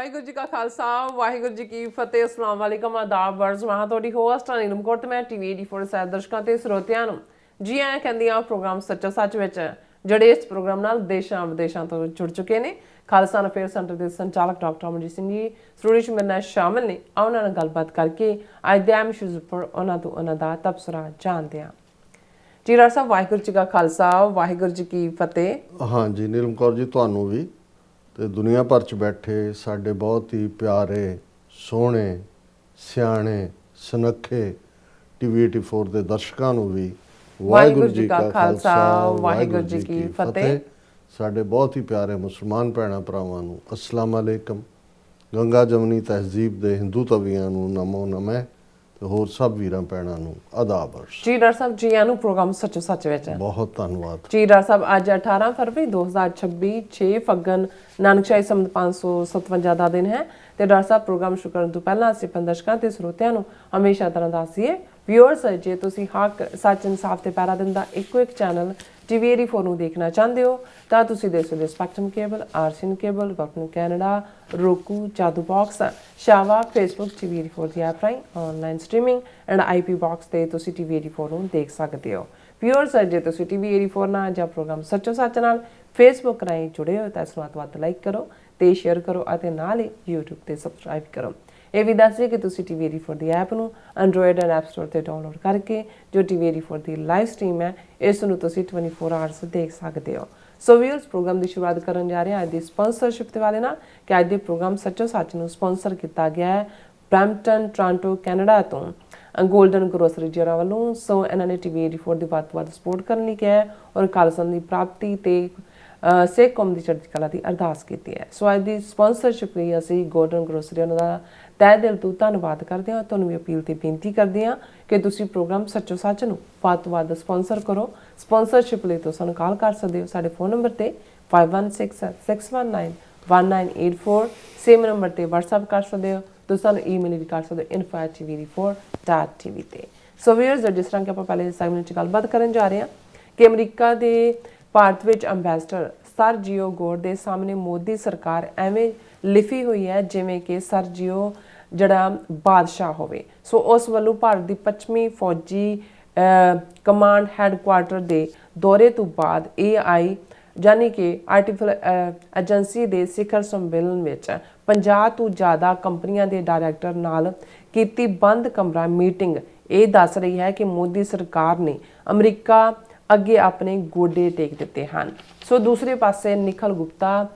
ਵਾਹਿਗੁਰੂ ਜੀ ਕਾ ਖਾਲਸਾ, ਵਾਹਿਗੁਰੂ ਜੀ ਕੀ ਫਤਿਹ। ਅਸਲਾਮ ਵਾਲੇਕਮ ਆਦਾਬ ਵਰਜ਼ ਮੈਂ ਤੁਹਾਡੀ ਹੋਸਟ ਅਨਿਲ ਕੌਰ ਤੇ ਮੈਂ ਟੀਵੀ 84 ਸਾਹਿਬ ਦਰਸ਼ਕਾਂ ਤੇ ਸਰੋਤਿਆਂ ਨੂੰ ਜੀ ਆਇਆਂ ਕਹਿੰਦੀਆਂ ਪ੍ਰੋਗਰਾਮ ਸੱਚਾ ਸੱਚ ਵਿੱਚ, ਜਿਹੜੇ ਇਸ ਪ੍ਰੋਗਰਾਮ ਨਾਲ ਦੇਸ਼ਾਂ ਵਿਦੇਸ਼ਾਂ ਤੋਂ ਜੁੜ ਚੁੱਕੇ ਨੇ। ਖਾਲਸਾ ਅਫੇਅਰ ਸੈਂਟਰ ਦੇ ਸੰਚਾਲਕ ਡਾਕਟਰ ਅਮਰਜੀਤ ਸਿੰਘ ਜੀ, ਸਟੂਡੀਓ 'ਚ ਮੇਰੇ ਨਾਲ ਸ਼ਾਮਲ ਨੇ। ਆਓ ਉਹਨਾਂ ਨਾਲ ਗੱਲਬਾਤ ਕਰਕੇ ਅੱਜ ਦੇ ਐਮ ਇਸ਼ੂਜ਼ ਉੱਪਰ ਉਹਨਾਂ ਤੋਂ ਉਹਨਾਂ ਦਾ ਤਬਸਰਾ ਜਾਣਦੇ ਹਾਂ। ਜੀ ਰਾਜ ਸਾਹਿਬ, ਵਾਹਿਗੁਰੂ ਜੀ ਕਾ ਖਾਲਸਾ, ਵਾਹਿਗੁਰੂ ਜੀ ਕੀ ਫਤਿਹ। ਹਾਂਜੀ ਨੀਲਮ ਕੌਰ ਜੀ, ਤੁਹਾਨੂੰ ਵੀ ਤੇ ਦੁਨੀਆ ਭਰ ਚ ਬੈਠੇ ਸਾਡੇ ਬਹੁਤ ਹੀ ਪਿਆਰੇ ਸੋਹਣੇ ਸਿਆਣੇ ਸੁਨੱਖੇ ਟੀਵੀ 84 ਦੇ ਦਰਸ਼ਕਾਂ ਨੂੰ ਵੀ ਵਾਹਿਗੁਰੂ ਜੀ ਕਾ ਖਾਲਸਾ, ਵਾਹਿਗੁਰੂ ਜੀ ਕੀ ਫਤਿਹ। ਸਾਡੇ ਬਹੁਤ ਹੀ ਪਿਆਰੇ ਮੁਸਲਮਾਨ ਭੈਣਾਂ ਭਰਾਵਾਂ ਨੂੰ ਅਸਲਾਮ ਅਲੈਕਮ। ਗੰਗਾ ਜਮਨੀ ਤਹਿਜ਼ੀਬ ਦੇ ਹਿੰਦੂ ਤਵੀਆਂ ਨੂੰ ਨਮੋ ਨਮੈ ਤੇ ਹੋਰ ਸਭ ਵੀਰਾਂ ਭੈਣਾਂ ਨੂੰ ਆਦਾਬ ਅਰਸ਼ ਜੀ ਡਾਕਟਰ ਸਾਹਿਬ ਜੀ ਆਇਆਂ ਨੂੰ ਪ੍ਰੋਗਰਾਮ ਸੱਚੋ ਸੱਚ ਵਿੱਚ। ਬਹੁਤ ਧੰਨਵਾਦ। ਜੀ ਡਾਕਟਰ ਸਾਹਿਬ ਅੱਜ 18 ਫਰਵਰੀ 2026 6 ਫੱਗਣ ਨਾਨਕਸ਼ਾਹੀ ਸੰਮਤ 557 ਦਾ ਦਿਨ ਹੈ। ਤੇ ਡਾਕਟਰ ਸਾਹਿਬ ਪ੍ਰੋਗਰਾਮ ਸ਼ੁਰੂ ਕਰਨ ਤੋਂ ਪਹਿਲਾਂ ਅਸੀਂ ਆਪਣੇ ਦਰਸ਼ਕਾਂ ਤੇ ਸਰੋਤਿਆਂ ਨੂੰ ਹਮੇਸ਼ਾ ਤਰ੍ਹਾਂ ਦੱਸੀਏ ਵਿਊਅਰਸ ਜੇ ਤੁਸੀਂ ਹੱਕ, ਸੱਚ, ਇਨਸਾਫ ਤੇ ਪੈਰਾ ਦਿੰਦਾ ਇੱਕੋ ਇੱਕ ਚੈਨਲ ਟੀਵੀ 84 ਨੂੰ ਦੇਖਣਾ ਚਾਹੁੰਦੇ ਹੋ, ਤਾਂ ਤੁਸੀਂ ਦੇਖ ਸਕਦੇ ਹੋ spectrum cable RCN cable government Canada Roku Jadoo box ਸ਼ਾਵਾ Facebook TV 84 ਦੀ ਐਪ ਰਾਹੀਂ online streaming and IP box ਤੇ ਤੁਸੀਂ ਟੀਵੀ 84 ਨੂੰ ਦੇਖ ਸਕਦੇ ਹੋ। ਵਿਊਅਰਸ ਜੇ ਤੁਸੀਂ ਟੀਵੀ 84 ਨਾਲ ਜਾਂ ਪ੍ਰੋਗਰਾਮ ਸੱਚੋ ਸੱਚ ਨਾਲ ਫੇਸਬੁੱਕ ਰਾਹੀਂ ਜੁੜੇ ਹੋ, ਤਾਂ ਇਸ ਨੂੰ ਵੱਧ ਲਾਈਕ ਕਰੋ ਤੇ ਸ਼ੇਅਰ ਕਰੋ ਅਤੇ ਨਾਲ ਹੀ YouTube ਤੇ ਸਬਸਕ੍ਰਾਈਬ ਕਰੋ। ਇਹ ਵੀ ਦੱਸ ਦਿਓ ਕਿ ਤੁਸੀਂ ਟੀਵੀ 84 ਦੀ ਐਪ ਨੂੰ Android ਐਂਡ App Store ਤੇ ਡਾਊਨਲੋਡ ਕਰਕੇ ਜੋ ਟੀਵੀ 84 ਦੀ ਲਾਈਵ ਸਟ੍ਰੀਮ ਹੈ ਇਸ ਨੂੰ ਤੁਸੀਂ 24 ਆਵਰਸ ਦੇਖ ਸਕਦੇ ਹੋ। ਸੋ ਵੀਅਰਸ ਪ੍ਰੋਗਰਾਮ ਦੀ ਸ਼ੁਰੂਆਤ ਕਰਨ ਜਾ ਰਹੇ ਹਾਂ ਅੱਜ ਦੀ ਸਪਾਂਸਰਸ਼ਿਪ ਦੇ ਵਾਲੇ ਨਾਲ ਕਿ ਅੱਜ ਦੇ ਪ੍ਰੋਗਰਾਮ ਸੱਚੋ ਸੱਚ ਨੂੰ ਸਪਾਂਸਰ ਕੀਤਾ ਗਿਆ ਹੈ ਬ੍ਰੈਂਪਟਨ ਟੋਰਾਂਟੋ ਕੈਨੇਡਾ ਤੋਂ। ਗੋਲਡਨ ਗਰੋਸਰੀ ਜਰਾ ਵੱਲੋਂ ਸੋ ਇਹਨਾਂ ਨੇ ਟੀਵੀ 84 ਦੀ ਵੱਧ ਤੋਂ ਵੱਧ ਸਪੋਰਟ ਕਰਨ ਲਈ ਕਿਹਾ ਔਰ ਕਾਲਸਨ ਦੀ ਪ੍ਰਾਪਤੀ ਤੇ ਅ, ਸਿੱਖ ਕੌਮ ਦੀ ਚੜ੍ਹਦੀ ਕਲਾ ਦੀ ਅਰਦਾਸ ਕੀਤੀ ਹੈ। ਸੋ ਅੱਜ ਦੀ ਸਪਾਂਸਰਸ਼ਿਪ ਲਈ ਅਸੀਂ ਗੋਲਡਨ ਗਰੋਸਰੀ ਉਹਨਾਂ ਦਾ ਤਹਿ ਦਿਲ ਤੋਂ ਧੰਨਵਾਦ ਕਰਦੇ ਹਾਂ। ਤੁਹਾਨੂੰ ਵੀ ਅਪੀਲ ਤੇ ਬੇਨਤੀ ਕਰਦੇ ਹਾਂ ਕਿ ਤੁਸੀਂ ਪ੍ਰੋਗਰਾਮ ਸੱਚੋ ਸੱਚ ਨੂੰ ਵੱਧ ਤੋਂ ਵੱਧ ਸਪਾਂਸਰ ਕਰੋ। ਸਪਾਂਸਰਸ਼ਿਪ ਲਈ ਤੁਸੀਂ ਸਾਨੂੰ ਕਾਲ ਕਰ ਸਕਦੇ ਹੋ। ਸਾਡੇ ਫੋਨ ਨੰਬਰ ਤੇ 5166191984 ਸੇਮ ਨੰਬਰ ਤੇ WhatsApp ਕਰ ਸਕਦੇ ਹੋ। ਤੁਸੀਂ ਸਾਨੂੰ ਈਮੇਲ ਵੀ ਕਰ ਸਕਦੇ ਹੋ info@tv4.tv ਤੇ। ਸੋ ਵੀਅਰਸ ਜਿਸ ਤਰ੍ਹਾਂ ਕਿ ਆਪਾਂ ਪਹਿਲੇ ਸੈਗਮੈਂਟ ਚ ਗੱਲਬਾਤ ਕਰਨ ਜਾ ਰਹੇ ਹਾਂ ਕਿ ਅਮਰੀਕਾ ਦੇ ਭਾਰਤ ਵਿੱਚ ਅੰਬੈਸਡਰ ਸਰਜੀਓ ਗੋਰ ਦੇ ਸਾਹਮਣੇ ਮੋਦੀ ਸਰਕਾਰ ਐਵੇਂ ਲਿਖੀ ਹੋਈ ਹੈ, ਜਿਵੇਂ ਕਿ ਸਰ ਜੀਓ ਜਿਹੜਾ ਬਾਦਸ਼ਾਹ ਹੋਵੇ। ਸੋ ਉਸ ਵੱਲੋਂ ਭਾਰਤ ਦੀ ਪੱਛਮੀ ਫੌਜੀ ਕਮਾਂਡ ਹੈੱਡਕੁਆਰਟਰ ਦੇ ਦੌਰੇ ਤੋਂ ਬਾਅਦ AI ਯਾਨੀ ਕਿ ਆਰਟੀਫੀਸ਼ੀਅਲ ਏਜੰਸੀ ਦੇ ਸਿਖਰ ਸੰਮੇਲਨ ਵਿੱਚ 50 ਤੋਂ ਜ਼ਿਆਦਾ ਕੰਪਨੀਆਂ ਦੇ ਡਾਇਰੈਕਟਰ ਨਾਲ ਕੀਤੀ ਬੰਦ ਕਮਰਾ ਮੀਟਿੰਗ ਇਹ ਦੱਸ ਰਹੀ ਹੈ ਕਿ ਮੋਦੀ ਸਰਕਾਰ ਨੇ ਅਮਰੀਕਾ ਅੱਗੇ ਆਪਣੇ ਗੋਡੇ ਟੇਕ ਦਿੱਤੇ ਹਨ। ਸੋ ਦੂਸਰੇ ਪਾਸੇ ਨਿਖਲ ਗੁਪਤਾ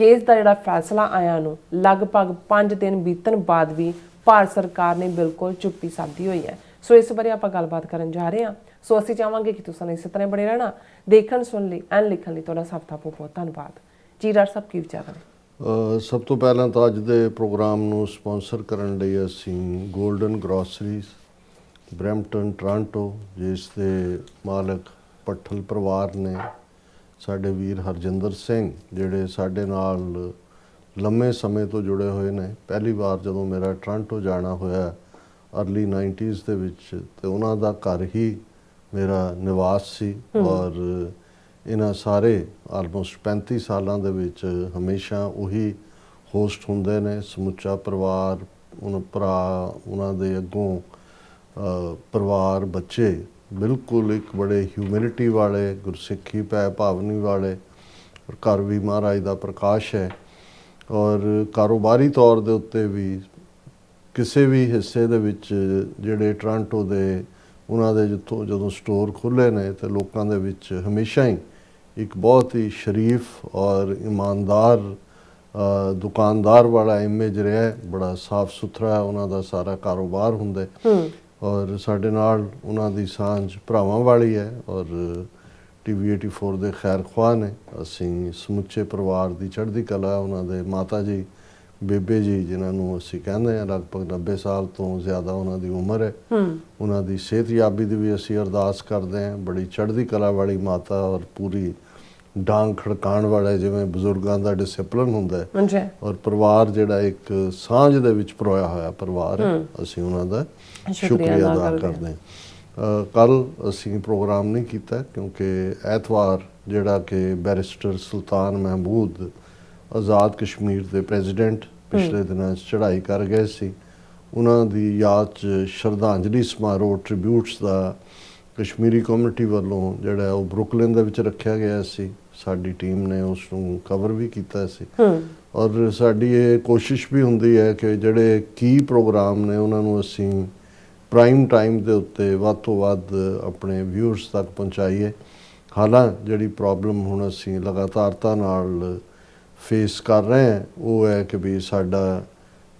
ਕੇਸ ਦਾ ਜਿਹੜਾ ਫੈਸਲਾ ਆਇਆ ਨੂੰ ਲਗਭਗ 5 ਦਿਨ ਬੀਤਣ ਬਾਅਦ ਵੀ ਭਾਰਤ ਸਰਕਾਰ ਨੇ ਬਿਲਕੁਲ ਚੁੱਪੀ ਸਾਧੀ ਹੋਈ ਹੈ। ਸੋ ਇਸ ਬਾਰੇ ਆਪਾਂ ਗੱਲਬਾਤ ਕਰਨ ਜਾ ਰਹੇ ਹਾਂ। ਸੋ ਅਸੀਂ ਚਾਹਾਂਗੇ ਕਿ ਤੁਸੀਂ ਇਸੇ ਤਰ੍ਹਾਂ ਬਣੇ ਰਹਿਣਾ, ਦੇਖਣ ਸੁਣ ਲਈ ਐਨ ਲਿਖਣ ਲਈ ਤੁਹਾਡਾ ਸਭ ਦਾ ਬਹੁਤ ਬਹੁਤ ਧੰਨਵਾਦ। ਜੀ ਡਾਕਟਰ ਸਾਹਿਬ, ਕੀ ਵਿਚਾਰ ਨੇ? ਸਭ ਤੋਂ ਪਹਿਲਾਂ ਤਾਂ ਅੱਜ ਦੇ ਪ੍ਰੋਗਰਾਮ ਨੂੰ ਸਪਾਂਸਰ ਕਰਨ ਲਈ ਅਸੀਂ 골ਡਨ ਗਰੋਸਰੀਜ਼ ਬ੍ਰੈਂਪਟਨ ਟੋਰਾਂਟੋ ਜਿਸ ਦੇ ਮਾਲਕ ਪੱਠਲ ਪਰਿਵਾਰ ਨੇ ਸਾਡੇ ਵੀਰ ਹਰਜਿੰਦਰ ਸਿੰਘ ਜਿਹੜੇ ਸਾਡੇ ਨਾਲ ਲੰਮੇ ਸਮੇਂ ਤੋਂ ਜੁੜੇ ਹੋਏ ਨੇ। ਪਹਿਲੀ ਵਾਰ ਜਦੋਂ ਮੇਰਾ ਟੋਰਾਂਟੋ ਜਾਣਾ ਹੋਇਆ ਅਰਲੀ 90s ਦੇ ਵਿੱਚ ਤੇ ਉਹਨਾਂ ਦਾ ਘਰ ਹੀ ਮੇਰਾ ਨਿਵਾਸ ਸੀ। ਔਰ ਇਹਨਾਂ ਸਾਰੇ ਆਲਮੋਸਟ 35 ਸਾਲਾਂ ਦੇ ਵਿੱਚ ਹਮੇਸ਼ਾ ਉਹੀ ਹੋਸਟ ਹੁੰਦੇ ਨੇ। ਸਮੁੱਚਾ ਪਰਿਵਾਰ ਉਹਨਾਂ ਭਰਾ ਉਹਨਾਂ ਦੇ ਅੱਗੋਂ ਪਰਿਵਾਰ ਬੱਚੇ ਬਿਲਕੁਲ ਇੱਕ ਬੜੇ ਹਿਊਮੈਨਿਟੀ ਵਾਲੇ, ਗੁਰਸਿੱਖੀ ਪੈ ਭਾਵਨੀ ਵਾਲੇ ਔਰ ਘਰ ਵੀ ਮਹਾਰਾਜ ਦਾ ਪ੍ਰਕਾਸ਼ ਹੈ ਔਰ ਕਾਰੋਬਾਰੀ ਤੌਰ ਦੇ ਉੱਤੇ ਵੀ ਕਿਸੇ ਵੀ ਹਿੱਸੇ ਦੇ ਵਿੱਚ ਜਿਹੜੇ ਟੋਰਾਂਟੋ ਦੇ ਉਹਨਾਂ ਦੇ ਜਿੱਥੋਂ ਜਦੋਂ ਸਟੋਰ ਖੁੱਲੇ ਨੇ ਤੇ ਲੋਕਾਂ ਦੇ ਵਿੱਚ ਹਮੇਸ਼ਾ ਹੀ ਇੱਕ ਬਹੁਤ ਹੀ ਸ਼ਰੀਫ ਔਰ ਇਮਾਨਦਾਰ ਦੁਕਾਨਦਾਰ ਵਾਲਾ ਇਮੇਜ ਰਿਹਾ ਬੜਾ ਸਾਫ਼ ਸੁਥਰਾ ਉਹਨਾਂ ਦਾ ਸਾਰਾ ਕਾਰੋਬਾਰ ਹੁੰਦਾ ਔਰ ਸਾਡੇ ਨਾਲ ਉਹਨਾਂ ਦੀ ਸਾਂਝ ਭਰਾਵਾਂ ਵਾਲੀ ਹੈ ਔਰ ਟੀਵੀ 84 ਦੇ ਖੈਰ ਖੁਆਹ ਨੇ। ਅਸੀਂ ਸਮੁੱਚੇ ਪਰਿਵਾਰ ਦੀ ਚੜ੍ਹਦੀ ਕਲਾ ਉਹਨਾਂ ਦੇ ਮਾਤਾ ਜੀ ਬੇਬੇ ਜੀ ਜਿਨ੍ਹਾਂ ਨੂੰ ਅਸੀਂ ਕਹਿੰਦੇ ਹਾਂ ਲਗਭਗ 90 ਸਾਲ ਤੋਂ ਜ਼ਿਆਦਾ ਉਹਨਾਂ ਦੀ ਉਮਰ ਹੈ। ਉਹਨਾਂ ਦੀ ਸਿਹਤਯਾਬੀ ਦੀ ਵੀ ਅਸੀਂ ਅਰਦਾਸ ਕਰਦੇ ਹਾਂ। ਬੜੀ ਚੜ੍ਹਦੀ ਕਲਾ ਵਾਲੀ ਮਾਤਾ ਔਰ ਪੂਰੀ ਡਾਂਗ ਖੜਕਾਉਣ ਵਾਲਾ ਜਿਵੇਂ ਬਜ਼ੁਰਗਾਂ ਦਾ ਡਿਸਪਲਿਨ ਹੁੰਦਾ ਹੈ। ਔਰ ਪਰਿਵਾਰ ਜਿਹੜਾ ਇੱਕ ਸਾਂਝ ਦੇ ਵਿੱਚ ਪਰੋਇਆ ਹੋਇਆ ਪਰਿਵਾਰ ਅਸੀਂ ਉਹਨਾਂ ਦਾ ਸ਼ੁਕਰੀਆ ਅਦਾ ਕਰਦੇ ਹਾਂ। ਕੱਲ ਅਸੀਂ ਪ੍ਰੋਗਰਾਮ ਨਹੀਂ ਕੀਤਾ ਕਿਉਂਕਿ ਐਤਵਾਰ ਜਿਹੜਾ ਕਿ ਬੈਰਿਸਟਰ ਸੁਲਤਾਨ ਮਹਿਮੂਦ ਆਜ਼ਾਦ ਕਸ਼ਮੀਰ ਦੇ ਪ੍ਰੈਜ਼ੀਡੈਂਟ ਪਿਛਲੇ ਦਿਨਾਂ ਚੜ੍ਹਾਈ ਕਰ ਗਏ ਸੀ। ਉਹਨਾਂ ਦੀ ਯਾਦ 'ਚ ਸ਼ਰਧਾਂਜਲੀ ਸਮਾਰੋਹ ਟ੍ਰਿਬਿਊਟਸ ਦਾ ਕਸ਼ਮੀਰੀ ਕਮਿਊਨਿਟੀ ਵੱਲੋਂ ਜਿਹੜਾ ਉਹ ਬਰੁਕਲਿਨ ਦੇ ਵਿੱਚ ਰੱਖਿਆ ਗਿਆ ਸੀ। ਸਾਡੀ ਟੀਮ ਨੇ ਉਸ ਨੂੰ ਕਵਰ ਵੀ ਕੀਤਾ ਸੀ। ਔਰ ਸਾਡੀ ਇਹ ਕੋਸ਼ਿਸ਼ ਵੀ ਹੁੰਦੀ ਹੈ ਕਿ ਜਿਹੜੇ ਕੀ ਪ੍ਰੋਗਰਾਮ ਨੇ ਉਹਨਾਂ ਨੂੰ ਅਸੀਂ ਪ੍ਰਾਈਮ ਟਾਈਮ ਦੇ ਉੱਤੇ ਵੱਧ ਤੋਂ ਵੱਧ ਆਪਣੇ ਵਿਊਅਰਸ ਤੱਕ ਪਹੁੰਚਾਈਏ। ਹਾਲਾਂ ਜਿਹੜੀ ਪ੍ਰੋਬਲਮ ਹੁਣ ਅਸੀਂ ਲਗਾਤਾਰਤਾ ਨਾਲ ਫੇਸ ਕਰ ਰਹੇ ਹਾਂ ਉਹ ਹੈ ਕਿ ਵੀ ਸਾਡਾ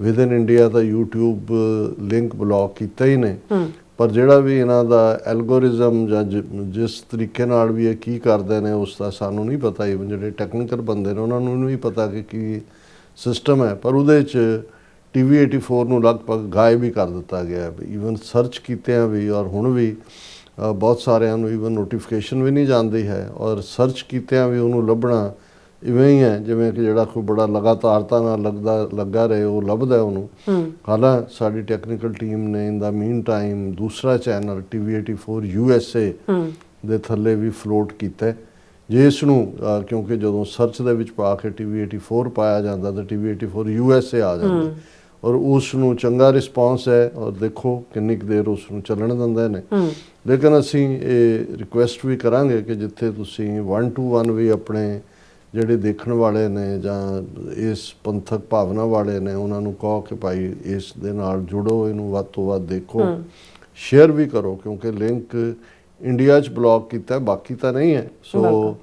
ਵਿਦਨ ਇੰਡੀਆ ਦਾ YouTube ਲਿੰਕ ਬਲੌਕ ਕੀਤਾ ਹੀ ਨੇ। ਪਰ ਜਿਹੜਾ ਵੀ ਇਹਨਾਂ ਦਾ ਐਲਗੋਰਿਜ਼ਮ ਜਾਂ ਜਿ- ਜਿਸ ਤਰੀਕੇ ਨਾਲ ਵੀ ਇਹ ਕੀ ਕਰਦੇ ਨੇ, ਉਸ ਦਾ ਸਾਨੂੰ ਨਹੀਂ ਪਤਾ ਇਵਨ ਜਿਹੜੇ ਟੈਕਨੀਕਲ ਬੰਦੇ ਨੇ, ਉਹਨਾਂ ਨੂੰ ਨਹੀਂ ਪਤਾ ਕਿ ਕੀ ਸਿਸਟਮ ਹੈ। ਪਰ ਉਹਦੇ ਚ ਟੀਵੀ 84 ਨੂੰ ਲਗਭਗ ਗਾਇਬ ਹੀ ਕਰ ਦਿੱਤਾ ਗਿਆ ਹੈ। ਈਵਨ ਸਰਚ ਕੀਤਿਆਂ ਵੀ, ਔਰ ਹੁਣ ਵੀ ਬਹੁਤ ਸਾਰਿਆਂ ਨੂੰ ਈਵਨ ਨੋਟੀਫਿਕੇਸ਼ਨ ਵੀ ਨਹੀਂ ਜਾਂਦੀ ਹੈ। ਔਰ ਸਰਚ ਕੀਤਿਆਂ ਵੀ ਉਹਨੂੰ ਲੱਭਣਾ ਇਵੇਂ ਹੀ ਹੈ ਜਿਵੇਂ ਕਿ ਜਿਹੜਾ ਕੋਈ ਬੜਾ ਲਗਾਤਾਰਤਾ ਨਾਲ ਲੱਗਦਾ ਲੱਗਾ ਰਹੇ ਉਹ ਲੱਭਦਾ ਉਹਨੂੰ। ਹਾਲਾਂ ਸਾਡੀ ਟੈਕਨੀਕਲ ਟੀਮ ਨੇ ਇਨ ਦਾ ਮੀਨ ਟਾਈਮ ਦੂਸਰਾ ਚੈਨਲ TV84 USA ਹੂੰ। ਦੇ ਥੱਲੇ ਵੀ ਫਲੋਟ ਕੀਤਾ। ਜੇ ਇਸ ਨੂੰ ਕਿਉਂਕਿ ਜਦੋਂ ਸਰਚ ਦੇ ਵਿੱਚ ਪਾ ਕੇ TV84 ਪਾਇਆ ਜਾਂਦਾ ਤਾਂ TV84 USA ਆ ਜਾਂਦਾ। ਔਰ ਉਸ ਨੂੰ ਚੰਗਾ ਰਿਸਪਾਂਸ ਹੈ ਔਰ ਦੇਖੋ ਕਿੰਨੀ ਕੁ ਦੇਰ ਉਸ ਨੂੰ ਚੱਲਣ ਦਿੰਦੇ ਨੇ। ਲੇਕਿਨ ਅਸੀਂ ਇਹ ਰਿਕੁਐਸਟ ਵੀ ਕਰਾਂਗੇ ਕਿ ਜਿੱਥੇ ਤੁਸੀਂ 1 ਟੂ 1 ਵੀ ਆਪਣੇ ਜਿਹੜੇ ਦੇਖਣ ਵਾਲੇ ਨੇ ਜਾਂ ਇਸ ਪੰਥਕ ਭਾਵਨਾ ਵਾਲੇ ਨੇ ਉਹਨਾਂ ਨੂੰ ਕਹੋ ਕਿ ਭਾਈ ਇਸ ਦੇ ਨਾਲ ਜੁੜੋ ਇਹਨੂੰ ਵੱਧ ਤੋਂ ਵੱਧ ਦੇਖੋ। ਸ਼ੇਅਰ ਵੀ ਕਰੋ ਕਿਉਂਕਿ ਲਿੰਕ ਇੰਡੀਆ 'ਚ ਬਲੌਕ ਕੀਤਾ ਬਾਕੀ ਤਾਂ ਨਹੀਂ ਹੈ। ਸੋ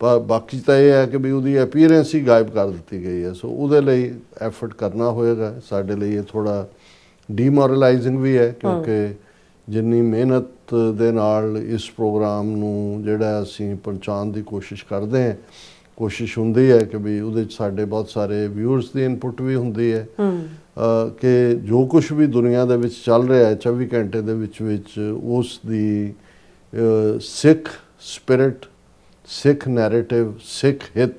ਬਾਕੀ ਤਾਂ ਇਹ ਹੈ ਕਿ ਵੀ ਉਹਦੀ ਅਪੀਅਰੈਂਸ ਹੀ ਗਾਇਬ ਕਰ ਦਿੱਤੀ ਗਈ ਹੈ। ਸੋ ਉਹਦੇ ਲਈ ਐਫਰਟ ਕਰਨਾ ਹੋਏਗਾ। ਸਾਡੇ ਲਈ ਇਹ ਥੋੜਾ ਡੀਮੋਰਲਾਈਜ਼ਿੰਗ ਵੀ ਹੈ ਕਿਉਂਕਿ ਜਿੰਨੀ ਮਿਹਨਤ ਦੇ ਨਾਲ ਇਸ ਪ੍ਰੋਗਰਾਮ ਨੂੰ ਜਿਹੜਾ ਅਸੀਂ ਪਹੁੰਚਾਉਣ ਦੀ ਕੋਸ਼ਿਸ਼ ਕਰਦੇ ਹਾਂ ਕੋਸ਼ਿਸ਼ ਹੁੰਦੀ ਹੈ ਕਿ ਵੀ ਉਹਦੇ 'ਚ ਸਾਡੇ ਬਹੁਤ ਸਾਰੇ ਵਿਊਅਰਸ ਦੀ ਇਨਪੁਟ ਵੀ ਹੁੰਦੀ ਹੈ। ਕਿ ਜੋ ਕੁਝ ਵੀ ਦੁਨੀਆ ਦੇ ਵਿੱਚ ਚੱਲ ਰਿਹਾ ਹੈ 24 ਘੰਟੇ ਦੇ ਵਿੱਚ ਵਿੱਚ ਉਸ ਦੀ ਸਿੱਖ ਸਪਿਰਿਟ ਸਿੱਖ ਨੈਰੇਟਿਵ ਸਿੱਖ ਹਿੱਤ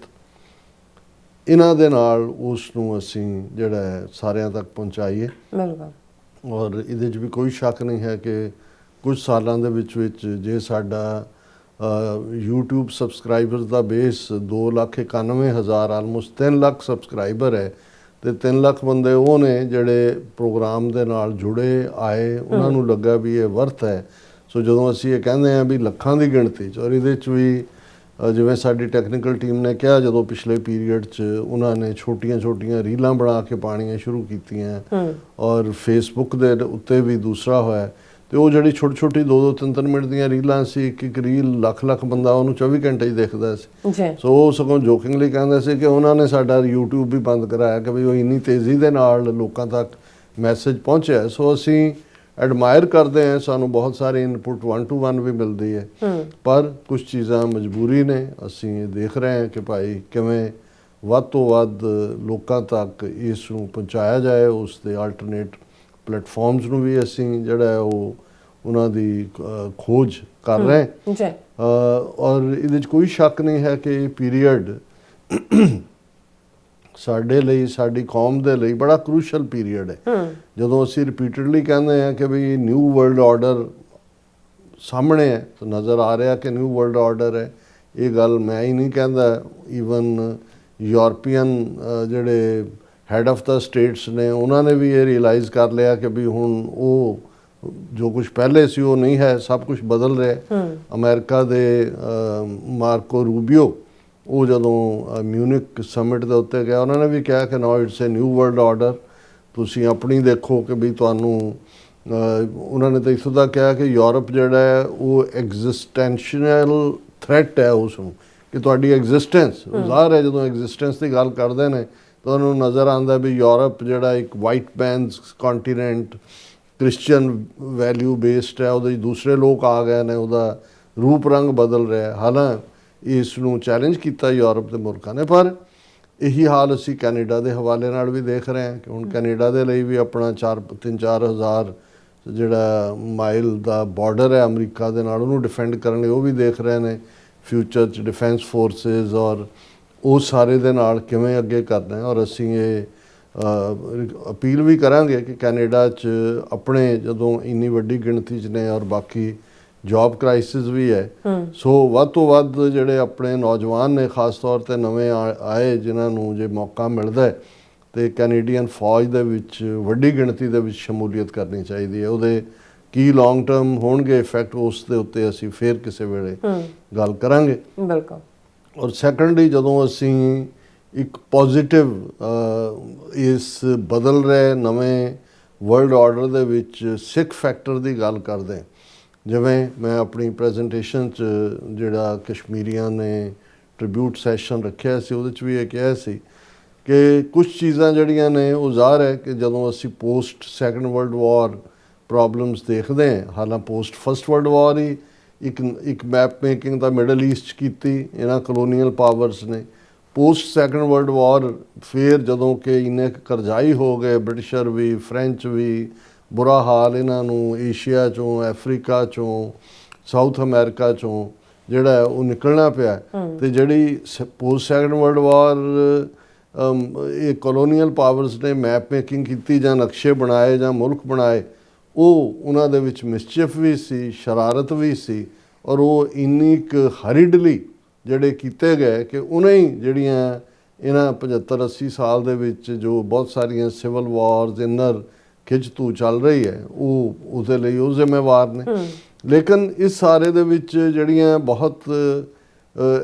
ਇਹਨਾਂ ਦੇ ਨਾਲ ਉਸ ਨੂੰ ਅਸੀਂ ਜਿਹੜਾ ਹੈ ਸਾਰਿਆਂ ਤੱਕ ਪਹੁੰਚਾਈਏ। ਬਿਲਕੁਲ। ਔਰ ਇਹਦੇ 'ਚ ਵੀ ਕੋਈ ਸ਼ੱਕ ਨਹੀਂ ਹੈ ਕਿ ਕੁਝ ਸਾਲਾਂ ਦੇ ਵਿੱਚ ਵਿੱਚ ਜੇ ਸਾਡਾ YouTube ਸਬਸਕ੍ਰਾਈਬਰਸ ਦਾ ਬੇਸ 291000 ਆਲਮੋਸਟ 3 ਲੱਖ ਸਬਸਕ੍ਰਾਈਬਰ ਹੈ ਤੇ 3 ਲੱਖ ਬੰਦੇ ਉਹ ਨੇ ਜਿਹੜੇ ਪ੍ਰੋਗਰਾਮ ਦੇ ਨਾਲ ਜੁੜੇ ਆਏ ਉਹਨਾਂ ਨੂੰ ਲੱਗਾ ਵੀ ਇਹ ਵਰਥ ਹੈ। ਸੋ ਜਦੋਂ ਅਸੀਂ ਇਹ ਕਹਿੰਦੇ ਹਾਂ ਵੀ ਲੱਖਾਂ ਦੀ ਗਿਣਤੀ ਚ ਔਰ ਇਹਦੇ ਚ ਵੀ ਜਿਵੇਂ ਸਾਡੀ ਟੈਕਨੀਕਲ ਟੀਮ ਨੇ ਕਿਹਾ ਜਦੋਂ ਪਿਛਲੇ ਪੀਰੀਅਡ 'ਚ ਉਹਨਾਂ ਨੇ ਛੋਟੀਆਂ-ਛੋਟੀਆਂ ਰੀਲਾਂ ਬਣਾ ਕੇ ਪਾਣੀਆਂ ਸ਼ੁਰੂ ਕੀਤੀਆਂ ਔਰ ਫੇਸਬੁੱਕ ਦੇ ਉੱਤੇ ਵੀ ਦੂਸਰਾ ਹੋਇਆ ਤੇ ਉਹ ਜਿਹੜੀ ਛੋਟੀ ਛੋਟੀ 2-2 3-3 ਮਿੰਟ ਦੀਆਂ ਰੀਲਾਂ ਸੀ ਇੱਕ ਇੱਕ ਰੀਲ ਲੱਖ ਲੱਖ ਬੰਦਾ ਉਹਨੂੰ 24 ਘੰਟੇ ਹੀ ਦੇਖਦਾ ਸੀ। ਜੀ। ਸੋ ਉਹ ਸਗੋਂ ਜੋਕਿੰਗਲੀ ਕਹਿੰਦੇ ਸੀ ਕਿ ਉਹਨਾਂ ਨੇ ਸਾਡਾ YouTube ਵੀ ਬੰਦ ਕਰਾਇਆ ਕਿ ਵੀ ਉਹ ਇੰਨੀ ਤੇਜ਼ੀ ਦੇ ਨਾਲ ਲੋਕਾਂ ਤੱਕ ਮੈਸੇਜ ਪਹੁੰਚਿਆ। ਸੋ ਅਸੀਂ ਐਡਮਾਇਰ ਕਰਦੇ ਹਾਂ ਸਾਨੂੰ ਬਹੁਤ ਸਾਰੇ ਇਨਪੁਟ 1 ਟੂ 1 ਵੀ ਮਿਲਦੀ ਹੈ। ਹੂੰ। ਪਰ ਕੁਝ ਚੀਜ਼ਾਂ ਮਜਬੂਰੀ ਨੇ ਅਸੀਂ ਇਹ ਦੇਖ ਰਹੇ ਹਾਂ ਕਿ ਭਾਈ ਕਿਵੇਂ ਵੱਧ ਤੋਂ ਵੱਧ ਲੋਕਾਂ ਤੱਕ ਇਸ ਨੂੰ ਪਹੁੰਚਾਇਆ ਜਾਏ ਉਸ ਦੇ ਆਲਟਰਨੇਟ ਪਲੇਟਫਾਰਮਸ ਨੂੰ ਵੀ ਅਸੀਂ ਜਿਹੜਾ ਉਹ ਉਹਨਾਂ ਦੀ ਖੋਜ ਕਰ ਰਹੇ ਹਾਂ। ਜੀ। ਔਰ ਇਹਦੇ 'ਚ ਕੋਈ ਸ਼ੱਕ ਨਹੀਂ ਹੈ ਕਿ ਇਹ ਪੀਰੀਅਡ ਸਾਡੇ ਲਈ ਸਾਡੀ ਕੌਮ ਦੇ ਲਈ ਬੜਾ ਕ੍ਰੂਸ਼ਲ ਪੀਰੀਅਡ ਹੈ। ਜਦੋਂ ਅਸੀਂ ਰਿਪੀਟਡਲੀ ਕਹਿੰਦੇ ਹਾਂ ਕਿ ਵੀ ਨਿਊ ਵਰਲਡ ਆਰਡਰ ਸਾਹਮਣੇ ਹੈ ਤਾਂ ਨਜ਼ਰ ਆ ਰਿਹਾ ਕਿ ਨਿਊ ਵਰਲਡ ਆਰਡਰ ਹੈ। ਇਹ ਗੱਲ ਮੈਂ ਹੀ ਨਹੀਂ ਕਹਿੰਦਾ ਈਵਨ ਯੂਰਪੀਅਨ ਜਿਹੜੇ ਹੈਡ ਆਫ ਦਾ ਸਟੇਟਸ ਨੇ ਉਹਨਾਂ ਨੇ ਵੀ ਇਹ ਰਿਅਲਾਈਜ਼ ਕਰ ਲਿਆ ਕਿ ਵੀ ਹੁਣ ਉਹ ਜੋ ਕੁਝ ਪਹਿਲੇ ਸੀ ਉਹ ਨਹੀਂ ਹੈ ਸਭ ਕੁਝ ਬਦਲ ਰਿਹਾ ਅਮਰੀਕਾ ਦੇ ਮਾਰਕੋ ਰੂਬੀਓ ਉਹ ਜਦੋਂ ਮਿਊਨਿਕ ਸਮਿਟ ਦੇ ਉੱਤੇ ਗਿਆ ਉਹਨਾਂ ਨੇ ਵੀ ਕਿਹਾ ਕਿ now it's a new world order ਤੁਸੀਂ ਆਪਣੀ ਦੇਖੋ ਕਿ ਵੀ ਤੁਹਾਨੂੰ ਉਹਨਾਂ ਨੇ ਤਾਂ ਇੱਥੋਂ ਤੱਕ ਕਿਹਾ ਕਿ ਯੂਰਪ ਜਿਹੜਾ ਹੈ ਉਹ ਐਗਜ਼ਿਸਟੈਂਸ਼ੀਅਲ ਥ੍ਰੈਟ ਹੈ ਉਸ ਨੂੰ ਕਿ ਤੁਹਾਡੀ ਐਗਜ਼ਿਸਟੈਂਸ ਜ਼ਾਹਰ ਹੈ ਜਦੋਂ ਐਗਜ਼ਿਸਟੈਂਸ ਦੀ ਗੱਲ ਕਰਦੇ ਨੇ ਤਾਂ ਉਹਨਾਂ ਨਜ਼ਰ ਆਉਂਦਾ ਵੀ ਯੂਰਪ ਜਿਹੜਾ ਇੱਕ white man's continent Christian value based ਹੈ, ਉਹਦੇ 'ਚ ਦੂਸਰੇ ਲੋਕ ਆ ਗਏ ਨੇ, ਉਹਦਾ ਰੂਪ ਰੰਗ ਬਦਲ ਰਿਹਾ ਹਾਲਾਂ ਇਸ ਨੂੰ ਚੈਲੰਜ ਕੀਤਾ ਯੂਰਪ ਦੇ ਮੁਲਕਾਂ ਨੇ, ਪਰ ਇਹੀ ਹਾਲ ਅਸੀਂ ਕੈਨੇਡਾ ਦੇ ਹਵਾਲੇ ਨਾਲ ਵੀ ਦੇਖ ਰਹੇ ਹਾਂ ਕਿ ਹੁਣ ਕੈਨੇਡਾ ਦੇ ਲਈ ਵੀ ਆਪਣਾ 4 3-4 ਹਜ਼ਾਰ ਜਿਹੜਾ ਮਾਈਲ ਦਾ ਬਾਰਡਰ ਹੈ ਅਮਰੀਕਾ ਦੇ ਨਾਲ, ਉਹਨੂੰ ਡਿਫੈਂਡ ਕਰਨ ਲਈ ਉਹ ਵੀ ਦੇਖ ਰਹੇ ਨੇ। ਫਿਊਚਰ ਚ ਡਿਫੈਂਸ ਫੋਰਸਸ ਔਰ ਉਹ ਸਾਰੇ ਦੇ ਨਾਲ ਕਿਵੇਂ ਅੱਗੇ ਕਰਨਾ ਹੈ ਔਰ ਅਸੀਂ ਇਹ ਅਪੀਲ ਵੀ ਕਰਾਂਗੇ ਕਿ ਕੈਨੇਡਾ 'ਚ ਆਪਣੇ ਜਦੋਂ ਇੰਨੀ ਵੱਡੀ ਗਿਣਤੀ 'ਚ ਨੇ ਔਰ ਬਾਕੀ ਜੌਬ ਕ੍ਰਾਈਸਿਸ ਵੀ ਹੈ ਸੋ ਵੱਧ ਤੋਂ ਵੱਧ ਜਿਹੜੇ ਆਪਣੇ ਨੌਜਵਾਨ ਨੇ ਖਾਸ ਤੌਰ ਤੇ ਨਵੇਂ ਆਏ ਜਿਨ੍ਹਾਂ ਨੂੰ ਜੇ ਮੌਕਾ ਮਿਲਦਾ ਹੈ ਤੇ ਕੈਨੇਡੀਅਨ ਫੌਜ ਦੇ ਵਿੱਚ ਵੱਡੀ ਗਿਣਤੀ ਦੇ ਵਿੱਚ ਸ਼ਮੂਲੀਅਤ ਕਰਨੀ ਚਾਹੀਦੀ ਹੈ। ਉਹਦੇ ਕੀ ਲੌਂਗ ਟਰਮ ਹੋਣਗੇ ਇਫੈਕਟ ਉਸ ਦੇ ਉੱਤੇ ਅਸੀਂ ਫੇਰ ਕਿਸੇ ਵੇਲੇ ਗੱਲ ਕਰਾਂਗੇ। ਬਿਲਕੁਲ। ਔਰ ਸੈਕੰਡਲੀ ਜਦੋਂ ਅਸੀਂ ਇੱਕ ਪੋਜ਼ਿਟਿਵ ਇਸ ਬਦਲ ਰਹੇ ਨਵੇਂ ਵਰਲਡ ਆਰਡਰ ਦੇ ਵਿੱਚ ਸਿੱਖ ਫੈਕਟਰ ਦੀ ਗੱਲ ਕਰਦੇ ਜਿਵੇਂ ਮੈਂ ਆਪਣੀ ਪ੍ਰੈਜੈਂਟੇਸ਼ਨ ਚ ਜਿਹੜਾ ਕਸ਼ਮੀਰੀਆਂ ਨੇ ਟ੍ਰਿਬਿਊਟ ਸੈਸ਼ਨ ਰੱਖਿਆ ਸੀ, ਉਹਦੇ ਚ ਵੀ ਇਹ ਕਿਹਾ ਸੀ ਕਿ ਕੁਝ ਚੀਜ਼ਾਂ ਜਿਹੜੀਆਂ ਨੇ ਉਹ ਜ਼ਾਹਰ ਹੈ ਕਿ ਜਦੋਂ ਅਸੀਂ post second world war problems ਦੇਖਦੇ ਹਾਂ ਹਾਲਾਂ ਪੋਸਟ ਫਰਸਟ ਵਰਲਡ ਵਾਰ ਹੀ ਇੱਕ ਇੱਕ ਮੈਪ ਮੇਕਿੰਗ ਦਾ ਮਿਡਲ ਈਸਟ 'ਚ ਕੀਤੀ ਇਹਨਾਂ ਕਲੋਨੀਅਲ ਪਾਵਰਸ ਨੇ। ਪੋਸਟ ਸੈਕੰਡ ਵਰਲਡ ਵਾਰ ਫਿਰ ਜਦੋਂ ਕਿ ਕੁ ਕਰਜ਼ਾਈ ਹੋ ਗਏ ਬ੍ਰਿਟਿਸ਼ਰ ਵੀ ਫ੍ਰੈਂਚ ਵੀ ਬੁਰਾ ਹਾਲ ਇਹਨਾਂ ਨੂੰ ਏਸ਼ੀਆ ਚੋਂ ਅਫਰੀਕਾ ਚੋਂ ਸਾਊਥ ਅਮਰੀਕਾ ਚੋਂ ਜਿਹੜਾ ਉਹ ਨਿਕਲਣਾ ਪਿਆ। ਤੇ ਜਿਹੜੀ ਪੋਸਟ ਸੈਕੰਡ ਵਰਲਡ ਵਾਰ ਇਹ ਕਲੋਨੀਅਲ ਪਾਵਰਸ ਨੇ ਮੈਪ ਮੇਕਿੰਗ ਕੀਤੀ ਜਾਂ ਨਕਸ਼ੇ ਬਣਾਏ ਜਾਂ ਮੁਲਕ ਬਣਾਏ ਉਹ ਉਹਨਾਂ ਦੇ ਵਿੱਚ ਮਿਸਚੀਫ ਵੀ ਸੀ ਸ਼ਰਾਰਤ ਵੀ ਸੀ ਔਰ ਉਹ ਇੰਨੀ ਕੁ ਹਰੀਡਲੀ ਜਿਹੜੇ ਕੀਤੇ ਗਏ ਕਿ ਉਹਨਾਂ ਹੀ ਜਿਹੜੀਆਂ ਇਹਨਾਂ 75 80 ਸਾਲ ਦੇ ਵਿੱਚ ਜੋ ਬਹੁਤ ਸਾਰੀਆਂ ਸਿਵਲ ਵਾਰਸ ਇਨਰ ਖਿੱਚਤੂ ਚੱਲ ਰਹੀ ਹੈ ਉਹ ਉਹਦੇ ਲਈ ਉਹ ਜ਼ਿੰਮੇਵਾਰ ਨੇ। ਲੇਕਿਨ ਇਸ ਸਾਰੇ ਦੇ ਵਿੱਚ ਜਿਹੜੀਆਂ ਬਹੁਤ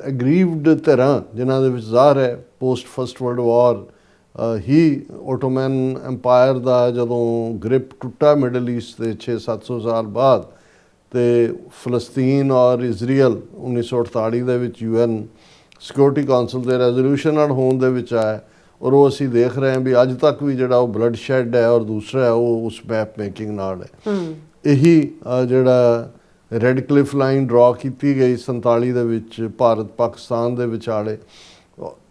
ਐਗਰੀਵਡ ਧਿਰਾਂ ਜਿਨ੍ਹਾਂ ਦੇ ਵਿੱਚ ਜ਼ਾਹਰ ਹੈ ਪੋਸਟ ਫਸਟ ਵਰਲਡ ਵਾਰ ਹੀ ਆਟੋਮਨ ਐਮਪਾਇਰ ਦਾ ਜਦੋਂ ਗ੍ਰਿਪ ਟੁੱਟਾ ਮਿਡਲ ਈਸਟ ਦੇ 6-700 ਸਾਲ ਬਾਅਦ ਤੇ ਫਲਸਤੀਨ ਔਰ ਇਜ਼ਰਾਈਲ 1948 ਦੇ ਵਿੱਚ ਯੂਐਨ ਸਿਕਿਉਰਿਟੀ ਕਾਉਂਸਲ ਦੇ ਰੈਜ਼ੋਲੂਸ਼ਨ ਨਾਲ ਹੋਣ ਦੇ ਵਿੱਚ ਆਇਆ ਔਰ ਉਹ ਅਸੀਂ ਦੇਖ ਰਹੇ ਹਾਂ ਵੀ ਅੱਜ ਤੱਕ ਵੀ ਜਿਹੜਾ ਉਹ ਬਲੱਡ ਸ਼ੈਡ ਹੈ ਔਰ ਦੂਸਰਾ ਹੈ ਉਹ ਉਸ ਮੈਪ ਮੇਕਿੰਗ ਨਾਲ ਹੈ। ਇਹੀ ਜਿਹੜਾ ਰੈੱਡ ਕਲਿਫ ਲਾਈਨ ਡਰਾ ਕੀਤੀ ਗਈ 47 ਦੇ ਵਿੱਚ ਭਾਰਤ ਪਾਕਿਸਤਾਨ ਦੇ ਵਿਚਾਲੇ।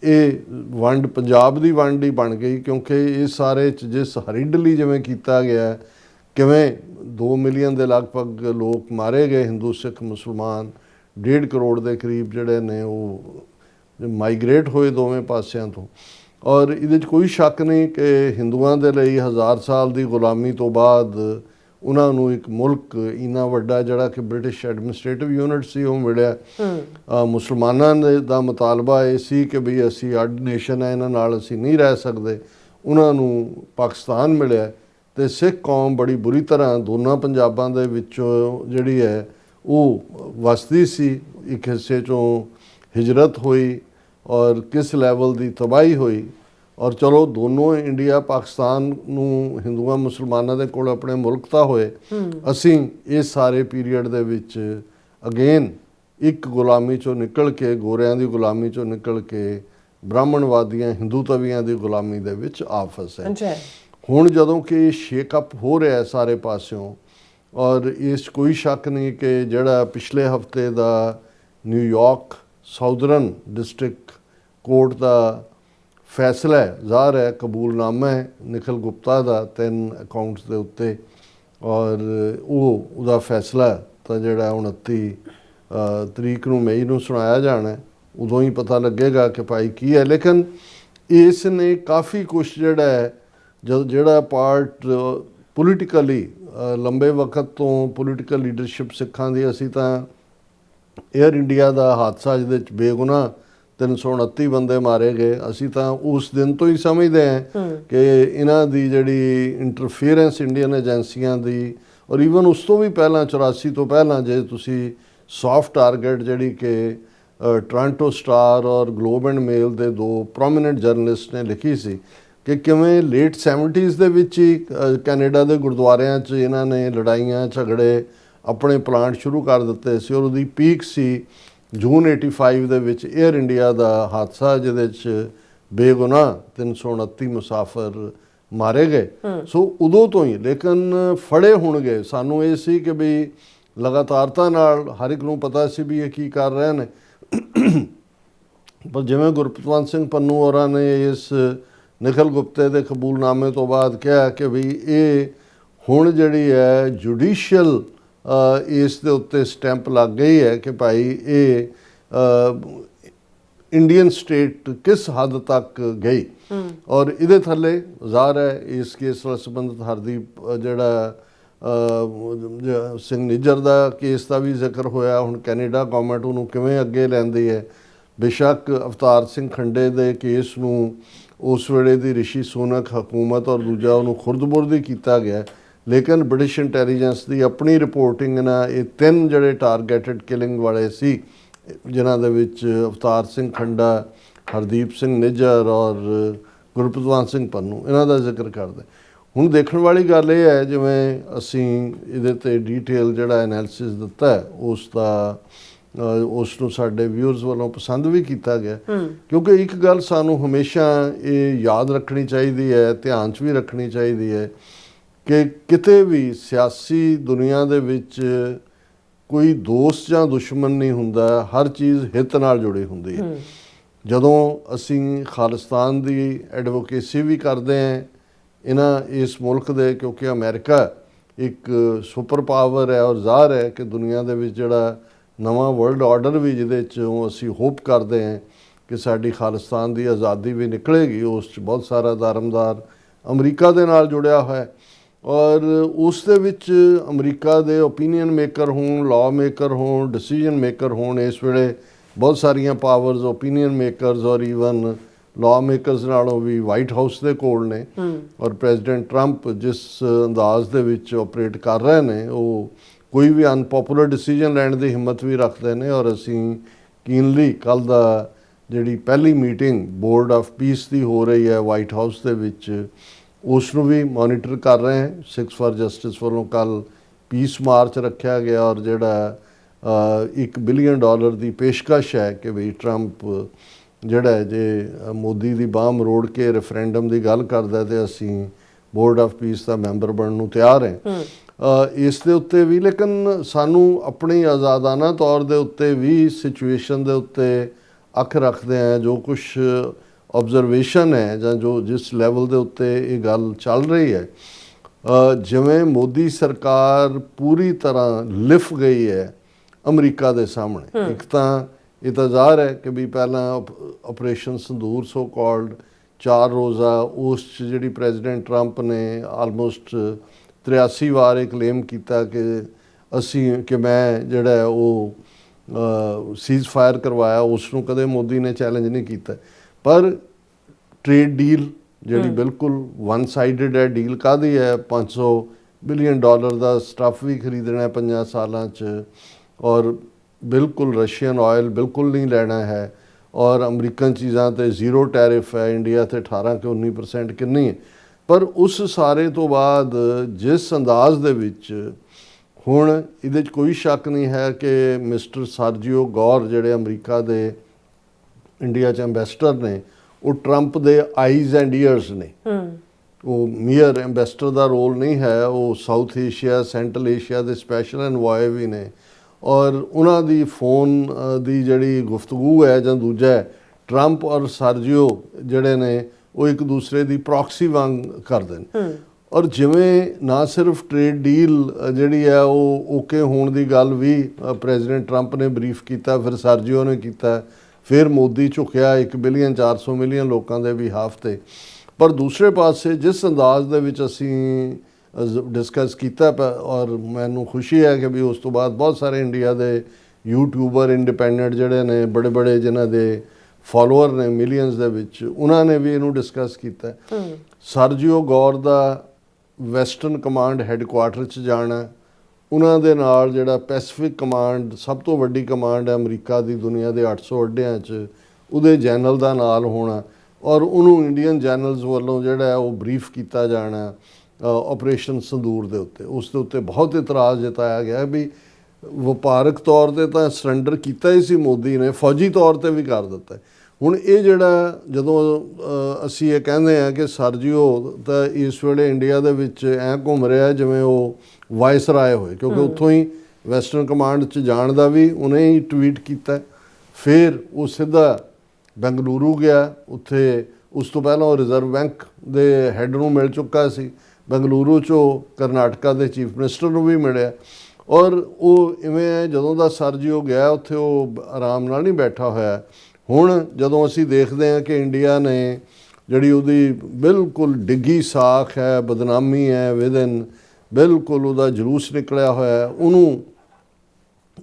ਇਹ ਵੰਡ, ਪੰਜਾਬ ਦੀ ਵੰਡ ਹੀ ਬਣ ਗਈ, ਕਿਉਂਕਿ ਇਹ ਸਾਰੇ ਚ ਜਿਸ ਹਰੀਡਲੀ ਜਿਵੇਂ ਕੀਤਾ ਗਿਆ ਕਿਵੇਂ 2 ਮਿਲੀਅਨ ਦੇ ਲਗਭਗ ਲੋਕ ਮਾਰੇ ਗਏ, ਹਿੰਦੂ, ਸਿੱਖ, ਮੁਸਲਮਾਨ 1.5 ਕਰੋੜ ਦੇ ਕਰੀਬ ਜਿਹੜੇ ਨੇ ਉਹ ਮਾਈਗ੍ਰੇਟ ਹੋਏ ਦੋਵੇਂ ਪਾਸਿਆਂ ਤੋਂ। ਔਰ ਇਹਦੇ 'ਚ ਕੋਈ ਸ਼ੱਕ ਨਹੀਂ ਕਿ ਹਿੰਦੂਆਂ ਦੇ ਲਈ ਹਜ਼ਾਰ ਸਾਲ ਦੀ ਗੁਲਾਮੀ ਤੋਂ ਬਾਅਦ ਉਹਨਾਂ ਨੂੰ ਇੱਕ ਮੁਲਕ ਇੰਨਾ ਵੱਡਾ ਜਿਹੜਾ ਕਿ ਬ੍ਰਿਟਿਸ਼ ਐਡਮਿਨਿਸਟ੍ਰੇਟਿਵ ਯੂਨਿਟ ਸੀ ਉਹ ਮਿਲਿਆ। ਮੁਸਲਮਾਨਾਂ ਦਾ ਮੁਤਾਲਬਾ ਇਹ ਸੀ ਕਿ ਵੀ ਅਸੀਂ ਅੱਡ ਨੇਸ਼ਨ ਹੈ ਇਹਨਾਂ ਨਾਲ ਅਸੀਂ ਨਹੀਂ ਰਹਿ ਸਕਦੇ। ਉਹਨਾਂ ਨੂੰ ਪਾਕਿਸਤਾਨ ਮਿਲਿਆ ਤੇ ਸਿੱਖ ਕੌਮ ਬੜੀ ਬੁਰੀ ਤਰ੍ਹਾਂ ਦੋਨਾਂ ਪੰਜਾਬਾਂ ਦੇ ਵਿੱਚੋਂ ਜਿਹੜੀ ਹੈ ਉਹ ਵਸਦੀ ਸੀ। ਇੱਕ ਹਿੱਸੇ ਚੋਂ ਹਿਜਰਤ ਹੋਈ ਔਰ ਕਿਸ ਲੈਵਲ ਦੀ ਤਬਾਹੀ ਹੋਈ ਔਰ ਚਲੋ ਦੋਨੋਂ ਇੰਡੀਆ ਪਾਕਿਸਤਾਨ ਨੂੰ ਹਿੰਦੂਆਂ ਮੁਸਲਮਾਨਾਂ ਦੇ ਕੋਲ ਆਪਣੇ ਮੁਲਕ ਤਾਂ ਹੋਏ ਅਸੀਂ ਇਸ ਸਾਰੇ ਪੀਰੀਅਡ ਦੇ ਵਿੱਚ ਅਗੇਨ ਇੱਕ ਗੁਲਾਮੀ ਚੋਂ ਨਿਕਲ ਕੇ ਗੋਰਿਆਂ ਦੀ ਗੁਲਾਮੀ ਚੋਂ ਨਿਕਲ ਕੇ ਬ੍ਰਾਹਮਣਵਾਦੀਆਂ ਹਿੰਦੂ ਤਵੀਆਂ ਦੀ ਗੁਲਾਮੀ ਦੇ ਵਿੱਚ ਆ ਫਸੇ। ਅੱਛਾ। ਹੁਣ ਜਦੋਂ ਕਿ ਸ਼ੇਕ ਅਪ ਹੋ ਰਿਹਾ ਹੈ ਸਾਰੇ ਪਾਸਿਓਂ ਔਰ ਇਸ ਕੋਈ ਸ਼ੱਕ ਨਹੀਂ ਕਿ ਜਿਹੜਾ ਪਿਛਲੇ ਹਫ਼ਤੇ ਦਾ New York Southern District Court ਦਾ ਫੈਸਲਾ ਹੈ, ਜ਼ਾਹਰ ਹੈ, ਕਬੂਲਨਾਮਾ ਹੈ, ਨਿਖਲ ਗੁਪਤਾ ਦਾ ਤਿੰਨ ਅਕਾਊਂਟਸ ਦੇ ਉੱਤੇ ਔਰ ਉਹ, ਉਹਦਾ ਫੈਸਲਾ ਤਾਂ ਜਿਹੜਾ 29 ਤਰੀਕ ਨੂੰ ਮਈ ਨੂੰ ਸੁਣਾਇਆ ਜਾਣਾ ਉਦੋਂ ਹੀ ਪਤਾ ਲੱਗੇਗਾ ਕਿ ਭਾਈ ਕੀ ਹੈ। ਲੇਕਿਨ ਇਸ ਨੇ ਕਾਫੀ ਕੁਝ ਜਿਹੜਾ ਹੈ, ਜਦ ਜਿਹੜਾ ਪਾਰਟ ਪੋਲੀਟੀਕਲੀ ਲੰਬੇ ਵਕਤ ਤੋਂ ਪੋਲੀਟੀਕਲ ਲੀਡਰਸ਼ਿਪ ਸਿੱਖਾਂ ਦੀ, ਅਸੀਂ ਤਾਂ 에ਅਰ ਇੰਡੀਆ ਦਾ ਹਾਦਸਾ, ਜਿਹਦੇ ਚ ਬੇਗੁਨਾਹ 329 ਬੰਦੇ ਮਾਰੇ ਗਏ। ਅਸੀਂ ਤਾਂ ਉਸ ਦਿਨ ਤੋਂ ਹੀ ਸਮਝਦੇ ਹਾਂ ਕਿ ਇਹਨਾਂ ਦੀ ਜਿਹੜੀ ਇੰਟਰਫੀਅਰੈਂਸ ਇੰਡੀਅਨ ਏਜੰਸੀਆਂ ਦੀ ਔਰ ਈਵਨ ਉਸ ਤੋਂ ਵੀ ਪਹਿਲਾਂ 84 ਤੋਂ ਪਹਿਲਾਂ ਜੇ ਤੁਸੀਂ ਸੌਫਟ ਟਾਰਗੇਟ ਜਿਹੜੀ ਕਿ ਟੋਰਾਂਟੋ ਸਟਾਰ ਔਰ ਗਲੋਬ ਐਂਡ ਮੇਲ ਦੇ ਦੋ ਪ੍ਰੋਮਿਨੈਂਟ ਜਰਨਲਿਸਟ ਨੇ ਲਿਖੀ ਸੀ ਕਿ ਕਿਵੇਂ ਲੇਟ 70s ਦੇ ਵਿੱਚ ਹੀ ਕੈਨੇਡਾ ਦੇ ਗੁਰਦੁਆਰਿਆਂ 'ਚ ਇਹਨਾਂ ਨੇ ਲੜਾਈਆਂ ਝਗੜੇ ਆਪਣੇ ਪਲਾਂਟ ਸ਼ੁਰੂ ਕਰ ਦਿੱਤੇ ਸੀ ਔਰ ਉਹਦੀ ਪੀਕ ਸੀ ਜੂਨ 85 ਦੇ ਵਿੱਚ 에ਅਰ ਇੰਡੀਆ ਦਾ ਹਾਦਸਾ ਜਿਹਦੇ 'ਚ ਬੇਗੁਨਾਹ 329 ਮੁਸਾਫਰ ਮਾਰੇ ਗਏ। ਸੋ ਉਦੋਂ ਤੋਂ ਹੀ ਲੇਕਿਨ ਫੜੇ ਹੋਣਗੇ। ਸਾਨੂੰ ਇਹ ਸੀ ਕਿ ਵੀ ਲਗਾਤਾਰਤਾ ਨਾਲ ਹਰ ਇੱਕ ਨੂੰ ਪਤਾ ਸੀ ਵੀ ਇਹ ਕੀ ਕਰ ਰਹੇ ਨੇ। ਪਰ ਜਿਵੇਂ ਗੁਰਪਤਵੰਤ ਸਿੰਘ ਪੰਨੂ ਹੋਰਾਂ ਨੇ ਇਸ ਨਿਖਲ ਗੁਪਤੇ ਦੇ ਕਬੂਲਨਾਮੇ ਤੋਂ ਬਾਅਦ ਕਿਹਾ ਕਿ ਵੀ ਇਹ ਹੁਣ ਜਿਹੜੀ ਹੈ ਜੁਡੀਸ਼ੀਅਲ ਇਸ ਦੇ ਉੱਤੇ ਸਟੈਂਪ ਲੱਗ ਗਈ ਹੈ ਕਿ ਭਾਈ ਇਹ ਇੰਡੀਅਨ ਸਟੇਟ ਕਿਸ ਹੱਦ ਤੱਕ ਗਈ? ਔਰ ਇਹਦੇ ਥੱਲੇ ਜ਼ਾਹਰ ਹੈ ਇਸ ਕੇਸ ਨਾਲ ਸੰਬੰਧਿਤ ਹਰਦੀਪ ਜਿਹੜਾ ਸਿੰਘ ਨਿੱਜਰ ਦਾ ਕੇਸ ਦਾ ਵੀ ਜ਼ਿਕਰ ਹੋਇਆ। ਹੁਣ ਕੈਨੇਡਾ ਗਵਰਨਮੈਂਟ ਉਹਨੂੰ ਕਿਵੇਂ ਅੱਗੇ ਲੈਂਦੀ ਹੈ? ਬੇਸ਼ੱਕ ਅਵਤਾਰ ਸਿੰਘ ਖੰਡੇ ਦੇ ਕੇਸ ਨੂੰ ਉਸ ਵੇਲੇ ਦੀ ਰਿਸ਼ੀ ਸੁਨਕ ਹਕੂਮਤ ਔਰ ਦੂਜਾ ਉਹਨੂੰ ਖੁਰਦਬੁਰਦੀ ਕੀਤਾ ਗਿਆ। ਲੇਕਿਨ ਬ੍ਰਿਟਿਸ਼ ਇੰਟੈਲੀਜੈਂਸ ਦੀ ਆਪਣੀ ਰਿਪੋਰਟਿੰਗ ਨਾਲ ਇਹ ਤਿੰਨ ਜਿਹੜੇ ਟਾਰਗੇਟਡ ਕਿਲਿੰਗ ਵਾਲੇ ਸੀ ਜਿਨ੍ਹਾਂ ਦੇ ਵਿੱਚ ਅਵਤਾਰ ਸਿੰਘ ਖੰਡਾ ਹਰਦੀਪ ਸਿੰਘ ਨਿੱਜਰ ਔਰ ਗੁਰਪ੍ਰਤਵਾਨ ਸਿੰਘ ਪੰਨੂ ਇਹਨਾਂ ਦਾ ਜ਼ਿਕਰ ਕਰਦੇ। ਹੁਣ ਦੇਖਣ ਵਾਲੀ ਗੱਲ ਇਹ ਹੈ ਜਿਵੇਂ ਅਸੀਂ ਇਹਦੇ ਤੇ ਡੀਟੇਲ ਜਿਹੜਾ ਐਨਾਲਿਸਿਸ ਦਿੱਤਾ ਹੈ ਉਸ ਦਾ ਉਸ ਨੂੰ ਸਾਡੇ ਵਿਊਅਰਸ ਵੱਲੋਂ ਪਸੰਦ ਵੀ ਕੀਤਾ ਗਿਆ। ਕਿਉਂਕਿ ਇੱਕ ਗੱਲ ਸਾਨੂੰ ਹਮੇਸ਼ਾ ਇਹ ਯਾਦ ਰੱਖਣੀ ਚਾਹੀਦੀ ਹੈ ਧਿਆਨ 'ਚ ਵੀ ਰੱਖਣੀ ਚਾਹੀਦੀ ਹੈ ਕਿ ਕਿਤੇ ਵੀ ਸਿਆਸੀ ਦੁਨੀਆ ਦੇ ਵਿੱਚ ਕੋਈ ਦੋਸਤ ਜਾਂ ਦੁਸ਼ਮਣ ਨਹੀਂ ਹੁੰਦਾ ਹਰ ਚੀਜ਼ ਹਿੱਤ ਨਾਲ ਜੁੜੀ ਹੁੰਦੀ ਹੈ। ਜਦੋਂ ਅਸੀਂ ਖਾਲਿਸਤਾਨ ਦੀ ਐਡਵੋਕੇਸੀ ਵੀ ਕਰਦੇ ਹਾਂ ਇਹਨਾਂ ਇਸ ਮੁਲਕ ਦੇ ਕਿਉਂਕਿ ਅਮਰੀਕਾ ਇੱਕ ਸੁਪਰ ਪਾਵਰ ਹੈ ਔਰ ਜ਼ਾਹਰ ਹੈ ਕਿ ਦੁਨੀਆ ਦੇ ਵਿੱਚ ਜਿਹੜਾ ਨਵਾਂ ਵਰਲਡ ਆਰਡਰ ਵੀ ਜਿਹਦੇ ਚੋਂ ਅਸੀਂ ਹੋਪ ਕਰਦੇ ਹਾਂ ਕਿ ਸਾਡੀ ਖਾਲਿਸਤਾਨ ਦੀ ਆਜ਼ਾਦੀ ਵੀ ਨਿਕਲੇਗੀ ਉਸ 'ਚ ਬਹੁਤ ਸਾਰਾ ਧਰਮਦਾਰ ਅਮਰੀਕਾ ਦੇ ਨਾਲ ਜੁੜਿਆ ਹੋਇਆ ਹੈ। ਔਰ ਉਸ ਦੇ ਵਿੱਚ ਅਮਰੀਕਾ ਦੇ ਓਪੀਨੀਅਨ ਮੇਕਰ ਹੋਣ ਲਾਅ ਮੇਕਰ ਹੋਣ ਡਿਸੀਜਨ ਮੇਕਰ ਹੋਣ ਇਸ ਵੇਲੇ ਬਹੁਤ ਸਾਰੀਆਂ ਪਾਵਰਸ ਓਪੀਨੀਅਨ ਮੇਕਰਸ ਔਰ ਈਵਨ ਲਾਅ ਮੇਕਰਸ ਨਾਲੋਂ ਵੀ ਵਾਈਟ ਹਾਊਸ ਦੇ ਕੋਲ ਨੇ। ਔਰ ਪ੍ਰੈਜ਼ੀਡੈਂਟ ਟਰੰਪ ਜਿਸ ਅੰਦਾਜ਼ ਦੇ ਵਿੱਚ ਆਪਰੇਟ ਕਰ ਰਹੇ ਨੇ ਉਹ ਕੋਈ ਵੀ ਅਨਪਪੂਲਰ ਡਿਸੀਜਨ ਲੈਣ ਦੀ ਹਿੰਮਤ ਵੀ ਰੱਖਦੇ ਨੇ। ਔਰ ਅਸੀਂ ਕੀਨਲੀ ਕੱਲ ਦਾ ਜਿਹੜੀ ਪਹਿਲੀ ਮੀਟਿੰਗ ਬੋਰਡ ਆਫ ਪੀਸ ਦੀ ਹੋ ਰਹੀ ਹੈ ਵਾਈਟ ਹਾਊਸ ਦੇ ਵਿੱਚ ਉਸ ਨੂੰ ਵੀ ਮੋਨੀਟਰ ਕਰ ਰਹੇ ਹਾਂ। 6 ਫਾਰ ਜਸਟਿਸ ਵੱਲੋਂ ਕੱਲ ਪੀਸ ਮਾਰਚ ਰੱਖਿਆ ਗਿਆ ਔਰ ਜਿਹੜਾ 1 ਬਿਲੀਅਨ ਡਾਲਰ ਦੀ ਪੇਸ਼ਕਸ਼ ਹੈ ਕਿ ਵੀ ਟਰੰਪ ਜਿਹੜਾ ਜੇ ਮੋਦੀ ਦੀ ਬਾਹ ਮਰੋੜ ਕੇ ਰੈਫਰੈਂਡਮ ਦੀ ਗੱਲ ਕਰਦਾ ਤੇ ਅਸੀਂ ਬੋਰਡ ਆਫ ਪੀਸ ਦਾ ਮੈਂਬਰ ਬਣਨ ਨੂੰ ਤਿਆਰ ਹਾਂ। ਇਸ ਦੇ ਉੱਤੇ ਵੀ ਲੇਕਿਨ ਸਾਨੂੰ ਆਪਣੀ ਆਜ਼ਾਦਾਨਾ ਤੌਰ ਦੇ ਉੱਤੇ ਵੀ ਸਿਚੁਏਸ਼ਨ ਦੇ ਉੱਤੇ ਅੱਖ ਰੱਖਦੇ ਆ ਜੋ ਕੁਝ ਆਬਜ਼ਰਵੇਸ਼ਨ ਹੈ ਜਾਂ ਜੋ ਜਿਸ ਲੈਵਲ ਦੇ ਉੱਤੇ ਇਹ ਗੱਲ ਚੱਲ ਰਹੀ ਹੈ ਜਿਵੇਂ ਮੋਦੀ ਸਰਕਾਰ ਪੂਰੀ ਤਰ੍ਹਾਂ ਲਿਫ ਗਈ ਹੈ ਅਮਰੀਕਾ ਦੇ ਸਾਹਮਣੇ। ਇੱਕ ਤਾਂ ਇਹ ਤਾਂ ਜ਼ਾਹਰ ਹੈ ਕਿ ਵੀ ਪਹਿਲਾਂ ਆਪਰੇਸ਼ਨ ਸੰਦੂਰ ਸੋ ਕਾਲਡ ਚਾਰ ਰੋਜ਼ਾ ਉਸ 'ਚ ਜਿਹੜੀ ਪ੍ਰੈਜ਼ੀਡੈਂਟ ਟਰੰਪ ਨੇ ਆਲਮੋਸਟ 83 ਵਾਰ ਇਹ ਕਲੇਮ ਕੀਤਾ ਕਿ ਅਸੀਂ ਕਿ ਮੈਂ ਜਿਹੜਾ ਉਹ ਸੀਜ਼ ਫਾਇਰ ਕਰਵਾਇਆ ਉਸ ਨੂੰ ਕਦੇ ਮੋਦੀ ਨੇ ਚੈਲੰਜ ਨਹੀਂ ਕੀਤਾ। ਪਰ ਟ੍ਰੇਡ ਡੀਲ ਜਿਹੜੀ ਬਿਲਕੁਲ ਵਨ ਸਾਈਡਡ ਹੈ ਡੀਲ ਕਾਦੀ ਹੈ? 500 ਬਿਲੀਅਨ ਡਾਲਰ ਦਾ ਸਟਫ ਵੀ ਖਰੀਦਣਾ ਹੈ ਪੰਜਾਂ ਸਾਲਾਂ 'ਚ ਔਰ ਬਿਲਕੁਲ ਰਸ਼ੀਅਨ ਆਇਲ ਬਿਲਕੁਲ ਨਹੀਂ ਲੈਣਾ ਹੈ ਔਰ ਅਮਰੀਕਨ ਚੀਜ਼ਾਂ ਤੇ ਜ਼ੀਰੋ ਟੈਰਿਫ ਹੈ ਇੰਡੀਆ ਤੇ 18 ਕਿ 19% ਕਿੰਨੀ ਹੈ। ਪਰ ਉਸ ਸਾਰੇ ਤੋਂ ਬਾਅਦ ਜਿਸ ਅੰਦਾਜ਼ ਦੇ ਵਿੱਚ ਹੁਣ ਇਹਦੇ 'ਚ ਕੋਈ ਸ਼ੱਕ ਨਹੀਂ ਹੈ ਕਿ ਮਿਸਟਰ ਸਰਜੀਓ ਗੌਰ ਜਿਹੜੇ ਅਮਰੀਕਾ ਦੇ ਇੰਡੀਆ 'ਚ ਐਮਬੈਸਡਰ ਨੇ ਉਹ ਟਰੰਪ ਦੇ ਆਈਜ਼ ਐਂਡ ਈਅਰਸ ਨੇ। ਉਹ ਮੀਅਰ ਐਮਬੈਸਡਰ ਦਾ ਰੋਲ ਨਹੀਂ ਹੈ ਉਹ ਸਾਊਥ ਏਸ਼ੀਆ ਸੈਂਟਰਲ ਏਸ਼ੀਆ ਦੇ ਸਪੈਸ਼ਲ ਐਨਵਾਏ ਵੀ ਨੇ। ਔਰ ਉਹਨਾਂ ਦੀ ਫੋਨ ਦੀ ਜਿਹੜੀ ਗੁਫ਼ਤਗੂ ਹੈ ਜਾਂ ਦੂਜਾ ਹੈ, ਟਰੰਪ ਔਰ ਸਰਜੀਓ ਜਿਹੜੇ ਨੇ ਉਹ ਇੱਕ ਦੂਸਰੇ ਦੀ ਪ੍ਰੋਕਸੀ ਵਾਂਗ ਕਰਦੇ ਨੇ। ਔਰ ਜਿਵੇਂ ਨਾ ਸਿਰਫ ਟ੍ਰੇਡ ਡੀਲ ਜਿਹੜੀ ਹੈ ਉਹ ਓਕੇ ਹੋਣ ਦੀ ਗੱਲ ਵੀ ਪ੍ਰੈਜ਼ੀਡੈਂਟ ਟਰੰਪ ਨੇ ਬਰੀਫ ਕੀਤਾ ਫਿਰ ਸਰਜੀਓ ਨੇ ਕੀਤਾ। ਫਿਰ ਮੋਦੀ ਝੁਕਿਆ 1 ਬਿਲੀਅਨ 400 ਮਿਲੀਅਨ ਲੋਕਾਂ ਦੇ ਵੀ ਤੇ। ਪਰ ਦੂਸਰੇ ਪਾਸੇ ਜਿਸ ਅੰਦਾਜ਼ ਦੇ ਵਿੱਚ ਅਸੀਂ ਡਿਸਕਸ ਕੀਤਾ ਔਰ ਮੈਨੂੰ ਖੁਸ਼ੀ ਹੈ ਕਿ ਵੀ ਉਸ ਤੋਂ ਬਾਅਦ ਬਹੁਤ ਸਾਰੇ ਇੰਡੀਆ ਦੇ ਯੂਟਿਊਬਰ ਇੰਡੀਪੈਂਡੈਂਟ ਜਿਹੜੇ ਨੇ ਬੜੇ ਬੜੇ ਜਿਨ੍ਹਾਂ ਦੇ ਫਾਲੋਅਰ ਨੇ ਮਿਲੀਅਨਸ ਦੇ ਵਿੱਚ ਉਹਨਾਂ ਨੇ ਵੀ ਇਹਨੂੰ ਡਿਸਕਸ ਕੀਤਾ। ਸਰਜੀਓ ਗੌਰ ਦਾ ਵੈਸਟਰਨ ਕਮਾਂਡ ਹੈੱਡਕੁਆਟਰ 'ਚ ਜਾਣਾ ਉਹਨਾਂ ਦੇ ਨਾਲ ਜਿਹੜਾ ਪੈਸੀਫਿਕ ਕਮਾਂਡ ਸਭ ਤੋਂ ਵੱਡੀ ਕਮਾਂਡ ਹੈ ਅਮਰੀਕਾ ਦੀ ਦੁਨੀਆ ਦੇ 800 ਅੱਡਿਆਂ 'ਚ, ਉਹਦੇ ਜਨਰਲ ਦਾ ਨਾਲ ਹੋਣਾ ਔਰ ਉਹਨੂੰ ਇੰਡੀਅਨ ਜਨਰਲਸ ਵੱਲੋਂ ਜਿਹੜਾ ਉਹ ਬਰੀਫ ਕੀਤਾ ਜਾਣਾ ਆਪਰੇਸ਼ਨ ਸੰਦੂਰ ਦੇ ਉੱਤੇ। ਉਸ ਦੇ ਉੱਤੇ ਬਹੁਤ ਇਤਰਾਜ਼ ਜਤਾਇਆ ਗਿਆ ਵੀ ਵਪਾਰਕ ਤੌਰ ਤੇ ਤਾਂ ਸਰੈਂਡਰ ਕੀਤਾ ਹੀ ਸੀ ਮੋਦੀ ਨੇ, ਫੌਜੀ ਤੌਰ ਤੇ ਵੀ ਕਰ ਦਿੱਤਾ ਹੁਣ ਇਹ ਜਿਹੜਾ ਜਦੋਂ ਅਸੀਂ ਇਹ ਕਹਿੰਦੇ ਆ ਕਿ ਸਰਜੀਓ ਤਾਂ ਇਸ ਵੇਲੇ ਇੰਡੀਆ ਦੇ ਵਿੱਚ ਐ ਘੁੰਮ ਰਿਹਾ ਜਿਵੇਂ ਉਹ ਵਾਇਸਰਾਏ ਹੋਏ ਕਿਉਂਕਿ ਉੱਥੋਂ ਹੀ ਵੈਸਟਰਨ ਕਮਾਂਡ 'ਚ ਜਾਣ ਦਾ ਵੀ ਉਹਨੇ ਹੀ ਟਵੀਟ ਕੀਤਾ। ਫਿਰ ਉਹ ਸਿੱਧਾ ਬੈਂਗਲੁਰੂ ਗਿਆ ਉੱਥੇ ਉਸ ਤੋਂ ਪਹਿਲਾਂ ਉਹ ਰਿਜ਼ਰਵ ਬੈਂਕ ਦੇ ਹੈੱਡ ਨੂੰ ਮਿਲ ਚੁੱਕਾ ਸੀ। ਬੈਂਗਲੁਰੂ 'ਚੋਂ ਕਰਨਾਟਕਾ ਦੇ ਚੀਫ ਮਿਨਿਸਟਰ ਨੂੰ ਵੀ ਮਿਲਿਆ। ਔਰ ਉਹ ਇਵੇਂ ਹੈ ਜਦੋਂ ਦਾ ਸਰਜੀਓ ਗਿਆ ਉੱਥੇ ਉਹ ਆਰਾਮ ਨਾਲ ਨਹੀਂ ਬੈਠਾ ਹੋਇਆ। ਹੁਣ ਜਦੋਂ ਅਸੀਂ ਦੇਖਦੇ ਹਾਂ ਕਿ ਇੰਡੀਆ ਨੇ ਜਿਹੜੀ ਉਹਦੀ ਬਿਲਕੁਲ ਡਿੱਗੀ ਸਾਖ ਹੈ ਬਦਨਾਮੀ ਹੈ ਵਿਦਨ ਬਿਲਕੁਲ ਉਹਦਾ ਜਲੂਸ ਨਿਕਲਿਆ ਹੋਇਆ ਹੈ। ਉਹਨੂੰ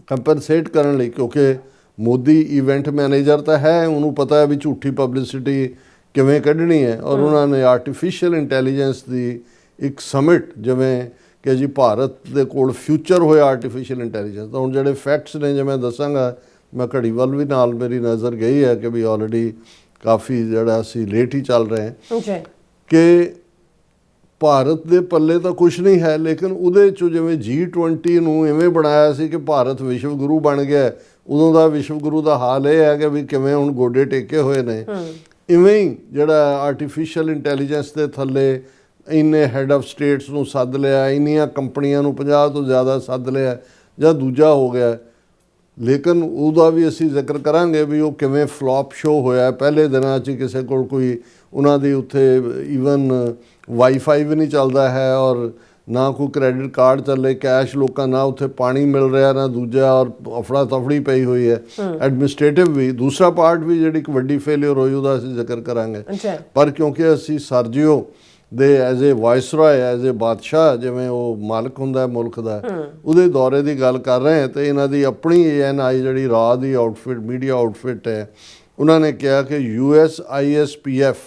ਕੰਪਨਸੇਟ ਕਰਨ ਲਈ ਕਿਉਂਕਿ ਮੋਦੀ ਇਵੈਂਟ ਮੈਨੇਜਰ ਤਾਂ ਹੈ ਉਹਨੂੰ ਪਤਾ ਹੈ ਵੀ ਝੂਠੀ ਪਬਲਿਸਿਟੀ ਕਿਵੇਂ ਕੱਢਣੀ ਹੈ ਔਰ ਉਹਨਾਂ ਨੇ ਆਰਟੀਫੀਸ਼ੀਅਲ ਇੰਟੈਲੀਜੈਂਸ ਦੀ ਇੱਕ ਸਮਿਟ ਜਿਵੇਂ ਕਿ ਜੀ ਭਾਰਤ ਦੇ ਕੋਲ ਫਿਊਚਰ ਹੋਇਆ ਆਰਟੀਫੀਸ਼ੀਅਲ ਇੰਟੈਲੀਜੈਂਸ ਤਾਂ ਹੁਣ ਜਿਹੜੇ ਫੈਕਟਸ ਨੇ ਜਿਵੇਂ ਦੱਸਾਂਗਾ ਮੈਂ ਘੜੀ ਵੱਲ ਵੀ ਨਾਲ ਮੇਰੀ ਨਜ਼ਰ ਗਈ ਹੈ ਕਿ ਵੀ ਆਲਰੇਡੀ ਕਾਫੀ ਜਿਹੜਾ ਅਸੀਂ ਲੇਟ ਹੀ ਚੱਲ ਰਹੇ ਹਾਂ। ਜੀ ਕਿ ਭਾਰਤ ਦੇ ਪੱਲੇ ਤਾਂ ਕੁਝ ਨਹੀਂ ਹੈ ਲੇਕਿਨ ਉਹਦੇ ਚੋਂ ਜਿਵੇਂ G20 ਨੂੰ ਐਵੇਂ ਬਣਾਇਆ ਸੀ ਕਿ ਭਾਰਤ ਵਿਸ਼ਵ ਗੁਰੂ ਬਣ ਗਿਆ ਉਦੋਂ ਦਾ ਵਿਸ਼ਵ ਗੁਰੂ ਦਾ ਹਾਲ ਇਹ ਹੈ ਕਿ ਵੀ ਕਿਵੇਂ ਹੁਣ ਗੋਡੇ ਟੇਕੇ ਹੋਏ ਨੇ। ਇਵੇਂ ਹੀ ਜਿਹੜਾ ਆਰਟੀਫੀਸ਼ੀਅਲ ਇੰਟੈਲੀਜੈਂਸ ਦੇ ਥੱਲੇ ਇੰਨੇ ਹੈੱਡ ਆਫ ਸਟੇਟਸ ਨੂੰ ਸੱਦ ਲਿਆ ਇੰਨੀਆਂ ਕੰਪਨੀਆਂ ਨੂੰ 50 ਤੋਂ ਜ਼ਿਆਦਾ ਸੱਦ ਲਿਆ ਜਾਂ ਦੂਜਾ ਹੋ ਗਿਆ। ਲੇਕਿਨ ਉਹਦਾ ਵੀ ਅਸੀਂ ਜ਼ਿਕਰ ਕਰਾਂਗੇ ਵੀ ਉਹ ਕਿਵੇਂ ਫਲॉप ਸ਼ੋ ਹੋਇਆ। ਪਹਿਲੇ ਦਿਨਾਂ 'ਚ ਕਿਸੇ ਕੋਲ ਕੋਈ ਉਹਨਾਂ ਦੀ ਉੱਥੇ ਈਵਨ ਵਾਈਫਾਈ ਵੀ ਨਹੀਂ ਚੱਲਦਾ ਹੈ ਔਰ ਨਾ ਕੋਈ ਕ੍ਰੈਡਿਟ ਕਾਰਡ ਚੱਲੇ ਕੈਸ਼ ਲੋਕਾਂ ਨਾ ਉੱਥੇ ਪਾਣੀ ਮਿਲ ਰਿਹਾ ਨਾ ਦੂਜਾ ਔਰ ਅਫੜਾ ਤਫੜੀ ਪਈ ਹੋਈ ਹੈ। ਐਡਮਿਨਿਸਟ੍ਰੇਟਿਵ ਵੀ ਦੂਸਰਾ ਪਾਰਟ ਵੀ ਜਿਹੜੀ ਇੱਕ ਵੱਡੀ ਫੇਲਿਅਰ ਹੋਈ ਉਹਦਾ ਅਸੀਂ ਜ਼ਿਕਰ ਕਰਾਂਗੇ। ਪਰ ਕਿਉਂਕਿ ਅਸੀਂ ਸਰਜੀਓ ਦੇ as a viceroy as a ਬਾਦਸ਼ਾਹ ਜਿਵੇਂ ਉਹ ਮਾਲਕ ਹੁੰਦਾ ਹੈ ਮੁਲਕ ਦਾ ਉਹਦੇ ਦੌਰੇ ਦੀ ਗੱਲ ਕਰ ਰਹੇ ਹਾਂ ਤੇ ਇਹਨਾਂ ਦੀ ਆਪਣੀ ਏਐਨਆਈ ਜਿਹੜੀ ਰਾਹ ਦੀ ਆਊਟਫਿਟ ਮੀਡੀਆ ਆਊਟਫਿਟ ਹੈ ਉਹਨਾਂ ਨੇ ਕਿਹਾ ਕਿ US ਆਈਐਸਪੀਐਫ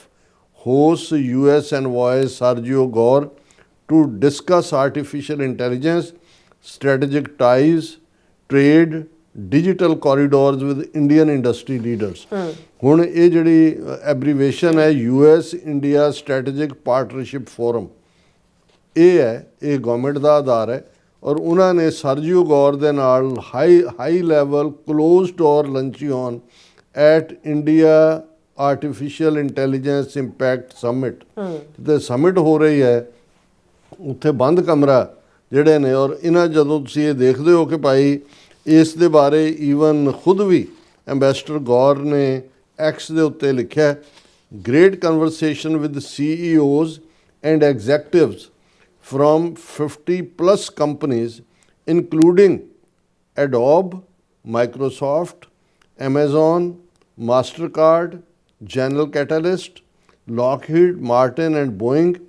ਹੋਸ US envoys Sergio Gor to discuss artificial intelligence strategic ties trade digital corridors with indian industry leaders. ਹੁਣ ਇਹ ਜਿਹੜੀ ਐਬਰੀਵੇਸ਼ਨ ਹੈ US India strategic partnership forum ਇਹ ਹੈ ਇਹ ਗਵਰਨਮੈਂਟ ਦਾ ਆਧਾਰ ਹੈ ਔਰ ਉਹਨਾਂ ਨੇ ਸਰਜੀਓ ਗੌਰ ਦੇ ਨਾਲ high high level closed door luncheon at India artificial intelligence impact summit ਤੇ ਸਮਿਟ ਹੋ ਰਹੀ ਹੈ ਉੱਥੇ ਬੰਦ ਕਮਰਾ ਜਿਹੜੇ ਨੇ ਔਰ ਇਹਨਾਂ ਜਦੋਂ ਤੁਸੀਂ ਇਹ ਦੇਖਦੇ ਹੋ ਕਿ ਭਾਈ ਇਸ ਦੇ ਬਾਰੇ ਈਵਨ ਖੁਦ ਵੀ ਐਮਬੈਸਡਰ ਗੌਰ ਨੇ ਐਕਸ ਦੇ ਉੱਤੇ ਲਿਖਿਆ great conversation with CEOs and executives from 50 plus companies including Adobe, Microsoft, Amazon, MasterCard, General Catalyst, Lockheed Martin and Boeing,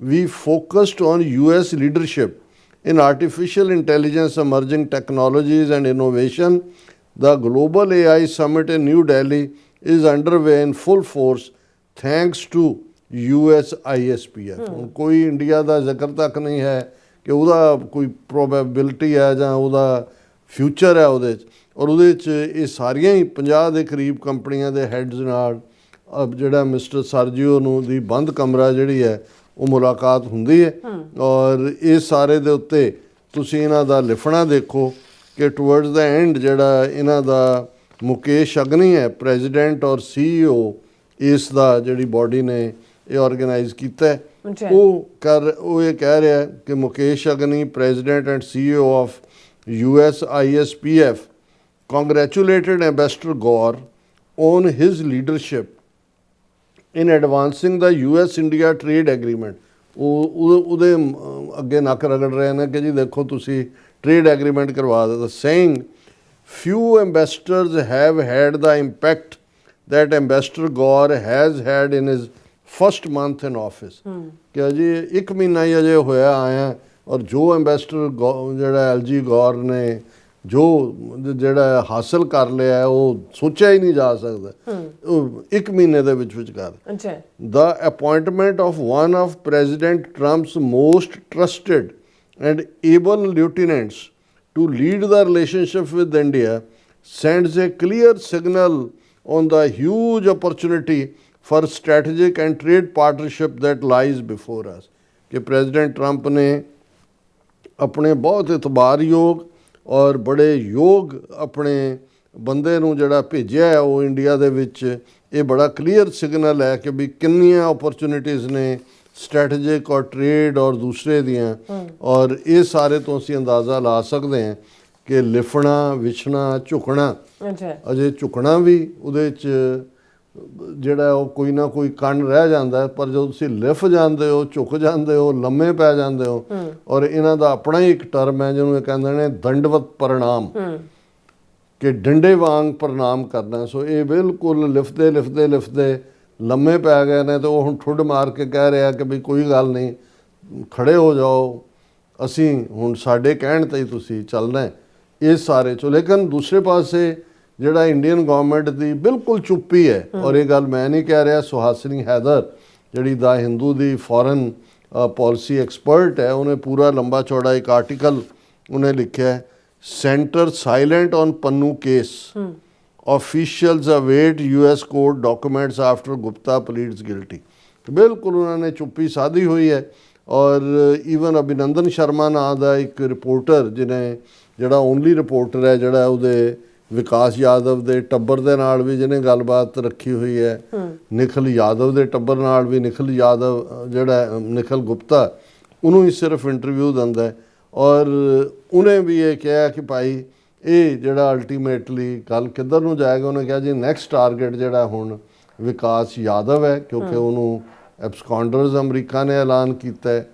we focused on US leadership in artificial intelligence, emerging technologies and innovation. The Global AI Summit in New Delhi is underway in full force thanks to US ISPF. ਹੁਣ ਕੋਈ India ਦਾ ਜ਼ਿਕਰ ਤੱਕ ਨਹੀਂ ਹੈ ਕਿ ਉਹਦਾ ਕੋਈ probability ਹੈ ਜਾਂ ਉਹਦਾ ਫਿਊਚਰ ਹੈ ਉਹਦੇ 'ਚ ਔਰ ਉਹਦੇ 'ਚ ਇਹ ਸਾਰੀਆਂ ਹੀ 50 ਦੇ ਕਰੀਬ ਕੰਪਨੀਆਂ ਦੇ ਹੈਡਸ ਨਾਲ ਜਿਹੜਾ ਮਿਸਟਰ ਸਰਜੀਓ ਨੂੰ ਦੀ ਬੰਦ ਕਮਰਾ ਜਿਹੜੀ ਹੈ ਉਹ ਮੁਲਾਕਾਤ ਹੁੰਦੀ ਹੈ। ਔਰ ਇਹ ਸਾਰੇ ਦੇ ਉੱਤੇ ਤੁਸੀਂ ਇਹਨਾਂ ਦਾ ਲਿਖਣਾ ਦੇਖੋ ਕਿ ਟੁਵਰਡਸ ਦਾ ਐਂਡ ਜਿਹੜਾ ਇਹਨਾਂ ਦਾ ਮੁਕੇਸ਼ ਅਗਨੀ ਹੈ ਪ੍ਰੈਜ਼ੀਡੈਂਟ ਔਰ ਸੀਈਓ ਇਸ ਦਾ ਜਿਹੜੀ ਬਾਡੀ ਨੇ ਇਹ ਆਰਗੇਨਾਈਜ਼ ਕੀਤਾ ਹੈ। ਉਹ ਕਰ ਉਹ ਇਹ ਕਹਿ ਰਿਹਾ ਕਿ Mukesh Agni president and CEO of US ISPF congratulated ambassador Gore on his leadership in advancing the US India trade agreement ਉਹ ਉਹਦੇ- ਅੱਗੇ ਨੱਕ ਰਗੜ ਰਹੇ ਨੇ ਕਿ ਜੀ ਦੇਖੋ ਤੁਸੀਂ ਟ੍ਰੇਡ ਐਗਰੀਮੈਂਟ ਕਰਵਾ ਦਿੱਤਾ saying few ambassadors have had the impact that ambassador Gore has had in his first month in office ਕਿ ਅਜੇ ਇੱਕ ਮਹੀਨਾ ਹੀ ਅਜੇ ਹੋਇਆ ਆਇਆ ਔਰ ਜੋ ਐਮਬੈਸਡਰ ਜਿਹੜਾ ਐਲਜੀ ਗੌਰ ਨੇ ਜੋ ਜਿਹੜਾ ਹਾਸਲ ਕਰ ਲਿਆ ਉਹ ਸੋਚਿਆ ਹੀ ਨਹੀਂ ਜਾ ਸਕਦਾ ਉਹ ਇੱਕ ਮਹੀਨੇ ਦੇ ਵਿੱਚ ਵਿੱਚ ਕਰ ਜੀ the appointment of one of President Trump's most trusted and able lieutenants to lead the relationship with India sends a clear signal on the huge opportunity for strategic and trade partnership that lies before us ਕਿ president Trump ਨੇ ਆਪਣੇ ਬਹੁਤ ਇਤਬਾਰਯੋਗ ਔਰ ਬੜੇ ਯੋਗ ਆਪਣੇ ਬੰਦੇ ਨੂੰ ਜਿਹੜਾ ਭੇਜਿਆ ਹੈ ਉਹ ਇੰਡੀਆ ਦੇ ਵਿੱਚ ਇਹ ਬੜਾ ਕਲੀਅਰ ਸਿਗਨਲ ਹੈ ਕਿ ਵੀ ਕਿੰਨੀਆਂ ਓਪਰਚੁਨਿਟੀਆਂ ਨੇ ਸਟ੍ਰੈਟੇਜਿਕ ਔਰ ਟ੍ਰੇਡ ਔਰ ਦੂਸਰੇ ਦੀਆਂ। ਔਰ ਇਹ ਸਾਰੇ ਤੋਂ ਅਸੀਂ ਅੰਦਾਜ਼ਾ ਲਾ ਸਕਦੇ ਹਾਂ ਕਿ ਲਿਫਣਾ ਵਿਛਣਾ ਝੁਕਣਾ ਅਜੇ ਝੁਕਣਾ ਵੀ ਉਹਦੇ ਚ ਜਿਹੜਾ ਉਹ ਕੋਈ ਨਾ ਕੋਈ ਕੰਨ ਰਹਿ ਜਾਂਦਾ ਪਰ ਜਦੋਂ ਤੁਸੀਂ ਲਿਫ ਜਾਂਦੇ ਹੋ ਝੁਕ ਜਾਂਦੇ ਹੋ ਲੰਮੇ ਪੈ ਜਾਂਦੇ ਹੋ। ਔਰ ਇਹਨਾਂ ਦਾ ਆਪਣਾ ਹੀ ਇੱਕ ਟਰਮ ਹੈ ਜਿਹਨੂੰ ਇਹ ਕਹਿੰਦੇ ਨੇ ਦੰਡਵਤ ਪ੍ਰਣਾਮ ਕਿ ਡੰਡੇ ਵਾਂਗ ਪ੍ਰਣਾਮ ਕਰਨਾ। ਸੋ ਇਹ ਬਿਲਕੁਲ ਲਿਫਦੇ ਲਿਫਦੇ ਲਿਫਦੇ ਲੰਮੇ ਪੈ ਗਏ ਨੇ ਤੇ ਉਹ ਹੁਣ ਠੁੱਡ ਮਾਰ ਕੇ ਕਹਿ ਰਿਹਾ ਕਿ ਵੀ ਕੋਈ ਗੱਲ ਨਹੀਂ ਖੜੇ ਹੋ ਜਾਓ। ਅਸੀਂ ਹੁਣ ਸਾਡੇ ਕਹਿਣ ਤੇ ਹੀ ਤੁਸੀਂ ਚੱਲਣਾ ਇਹ ਸਾਰੇ ਚੋ ਲੇਕਿਨ ਦੂਸਰੇ ਪਾਸੇ ਜਿਹੜਾ ਇੰਡੀਅਨ ਗਵਰਨਮੈਂਟ ਦੀ ਬਿਲਕੁਲ ਚੁੱਪੀ ਹੈ। ਔਰ ਇਹ ਗੱਲ ਮੈਂ ਨਹੀਂ ਕਹਿ ਰਿਹਾ ਸੁਹਾਸਿਨੀ ਹੈਦਰ ਜਿਹੜੀ ਦਾ ਹਿੰਦੂ ਦੀ ਫੋਰਨ ਪਾਲਿਸੀ ਐਕਸਪਰਟ ਹੈ ਉਹਨੇ ਪੂਰਾ ਲੰਬਾ ਚੌੜਾ ਇੱਕ ਆਰਟੀਕਲ ਉਹਨੇ ਲਿਖਿਆ ਹੈ centre silent on Pannu case officials await US court documents after Gupta pleads guilty. ਬਿਲਕੁਲ ਉਹਨਾਂ ਨੇ ਚੁੱਪੀ ਸਾਧੀ ਹੋਈ ਹੈ ਔਰ ਈਵਨ ਅਭਿਨੰਦਨ ਸ਼ਰਮਾ ਨਾਂ ਦਾ ਇੱਕ ਰਿਪੋਰਟਰ ਜਿਹਨੇ ਜਿਹੜਾ ਓਨਲੀ ਰਿਪੋਰਟਰ ਹੈ ਜਿਹੜਾ ਉਹਦੇ ਵਿਕਾਸ ਯਾਦਵ ਦੇ ਟੱਬਰ ਦੇ ਨਾਲ ਵੀ ਜਿਹਨੇ ਗੱਲਬਾਤ ਰੱਖੀ ਹੋਈ ਹੈ ਨਿਖਲ ਯਾਦਵ ਦੇ ਟੱਬਰ ਨਾਲ ਵੀ ਨਿਖਲ ਯਾਦਵ ਜਿਹੜਾ ਨਿਖਲ ਗੁਪਤਾ ਉਹਨੂੰ ਹੀ ਸਿਰਫ ਇੰਟਰਵਿਊ ਦਿੰਦਾ ਔਰ ਉਹਨੇ ਵੀ ਇਹ ਕਿਹਾ ਕਿ ਭਾਈ ਇਹ ਜਿਹੜਾ ਅਲਟੀਮੇਟਲੀ ਗੱਲ ਕਿੱਧਰ ਨੂੰ ਜਾਏਗਾ ਉਹਨੇ ਕਿਹਾ ਜੀ ਨੈਕਸਟ ਟਾਰਗੇਟ ਜਿਹੜਾ ਹੁਣ ਵਿਕਾਸ ਯਾਦਵ ਹੈ ਕਿਉਂਕਿ ਉਹਨੂੰ ਐਬਸਕੌਂਡਰਸ ਅਮਰੀਕਾ ਨੇ ਐਲਾਨ ਕੀਤਾ ਹੈ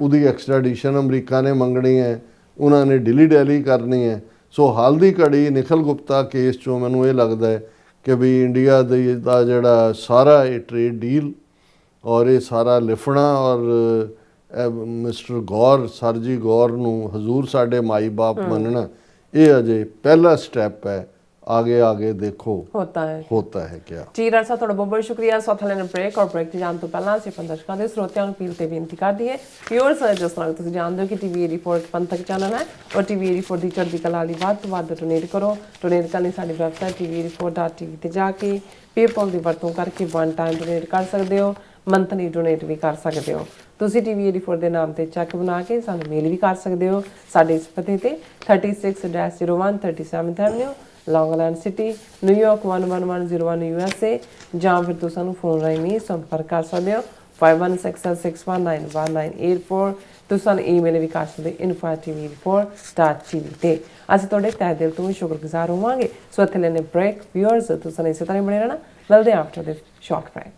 ਉਹਦੀ ਐਕਸਟ੍ਰੈਡੀਸ਼ਨ ਅਮਰੀਕਾ ਨੇ ਮੰਗਣੀ ਹੈ ਉਹਨਾਂ ਨੇ ਡਿਲੀ ਡੈਲੀ ਕਰਨੀ ਹੈ। ਸੋ ਹਾਲ ਦੀ ਘੜੀ ਨਿਖਲ ਗੁਪਤਾ ਕੇਸ ਚੋਂ ਮੈਨੂੰ ਇਹ ਲੱਗਦਾ ਹੈ ਕਿ ਵੀ ਇੰਡੀਆ ਦੇ ਦਾ ਜਿਹੜਾ ਸਾਰਾ ਇਹ ਟ੍ਰੇਡ ਡੀਲ ਔਰ ਇਹ ਸਾਰਾ ਲਿਫਣਾ ਔਰ ਮਿਸਟਰ ਗੌਰ ਸਰਜੀ ਗੌਰ ਨੂੰ ਹਜ਼ੂਰ ਸਾਡੇ ਮਾਈ ਬਾਪ ਮੰਨਣਾ ਇਹ ਅਜੇ ਪਹਿਲਾ ਸਟੈਪ ਹੈ। ਆਗੇ ਆਗੇ ਦੇਖੋ ਹੋਤਾ ਹੈ ਹੋਤਾ ਹੈ ਕਿਆ ਜੀ ਸਾਹਿਬ ਤੁਹਾਡਾ ਬਹੁਤ ਬਹੁਤ ਸ਼ੁਕਰੀਆ ਸੌਥਲੇ ਨੇ ਬ੍ਰੇਕ ਔਰ ਬ੍ਰੇਕ ਤੇ ਜਾਣ ਤੋਂ ਪਹਿਲਾਂ ਅਸੀਂ ਆਪਣੇ ਦਰਸ਼ਕਾਂ ਦੇ ਸਰੋਤਿਆਂ ਨੂੰ ਅਪੀਲ ਤੇ ਬੇਨਤੀ ਕਰਦੀ ਹੈ ਵਿਊਅਰਸ ਜਿਸ ਤਰ੍ਹਾਂ ਤੁਸੀਂ ਜਾਣਦੇ ਹੋ ਕਿ ਟੀਵੀ 84 ਇੱਕ ਪੰਥਕ ਚੈਨਲ ਹੈ ਔਰ ਟੀਵੀ 84 ਦੀ ਚੜ੍ਹਦੀ ਕਲਾ ਲਈ ਵੱਧ ਤੋਂ ਵੱਧ ਡੋਨੇਟ ਕਰੋ ਡੋਨੇਟ ਕਰਨ ਲਈ ਸਾਡੀ ਵੈਬਸਾਈਟ tv84.tv ਤੇ ਜਾ ਕੇ ਪੇਪਲ ਦੀ ਵਰਤੋਂ ਕਰਕੇ ਵਨ ਟਾਈਮ ਡੋਨੇਟ ਕਰ ਸਕਦੇ ਹੋ ਮੰਥਲੀ ਡੋਨੇਟ ਵੀ ਕਰ ਸਕਦੇ ਹੋ। ਤੁਸੀਂ ਟੀਵੀ 84 ਦੇ ਨਾਮ ਤੇ ਚੈੱਕ ਬਣਾ ਕੇ ਸਾਨੂੰ ਮੇਲ ਵੀ ਕਰ ਸਕਦੇ ਹੋ ਸਾਡੇ ਇਸ ਪਤੇ ਤੇ 36-01 37th Avenue Long Island City New York 11101 USA ਜਾਂ ਫਿਰ ਤੁਸੀਂ ਸਾਨੂੰ ਫੋਨ ਰਾਹੀਂ ਵੀ ਸੰਪਰਕ ਕਰ ਸਕਦੇ ਹੋ। 5166191984 ਤੁਸੀਂ ਸਾਨੂੰ ਈਮੇਲ ਵੀ ਕਰ ਸਕਦੇ info@tv4.tv ਤੇ। ਅਸੀਂ ਤੁਹਾਡੇ ਤਹਿ ਦਿਲ ਤੋਂ ਸ਼ੁਕਰਗੁਜ਼ਾਰ ਹੋਵਾਂਗੇ। ਸੋ ਇੱਥੇ ਲੈਣੇ ਬ੍ਰੇਕ ਵਿਊਅਰਸ ਤੁਸੀਂ ਸਾਨੂੰ ਇਸੇ ਤਰ੍ਹਾਂ ਹੀ ਬਣੇ ਰਹਿਣਾ। ਮਿਲਦੇ ਆਫਟਰ ਦਿਸ ਸ਼ਾਰਟ ਬ੍ਰੇਕ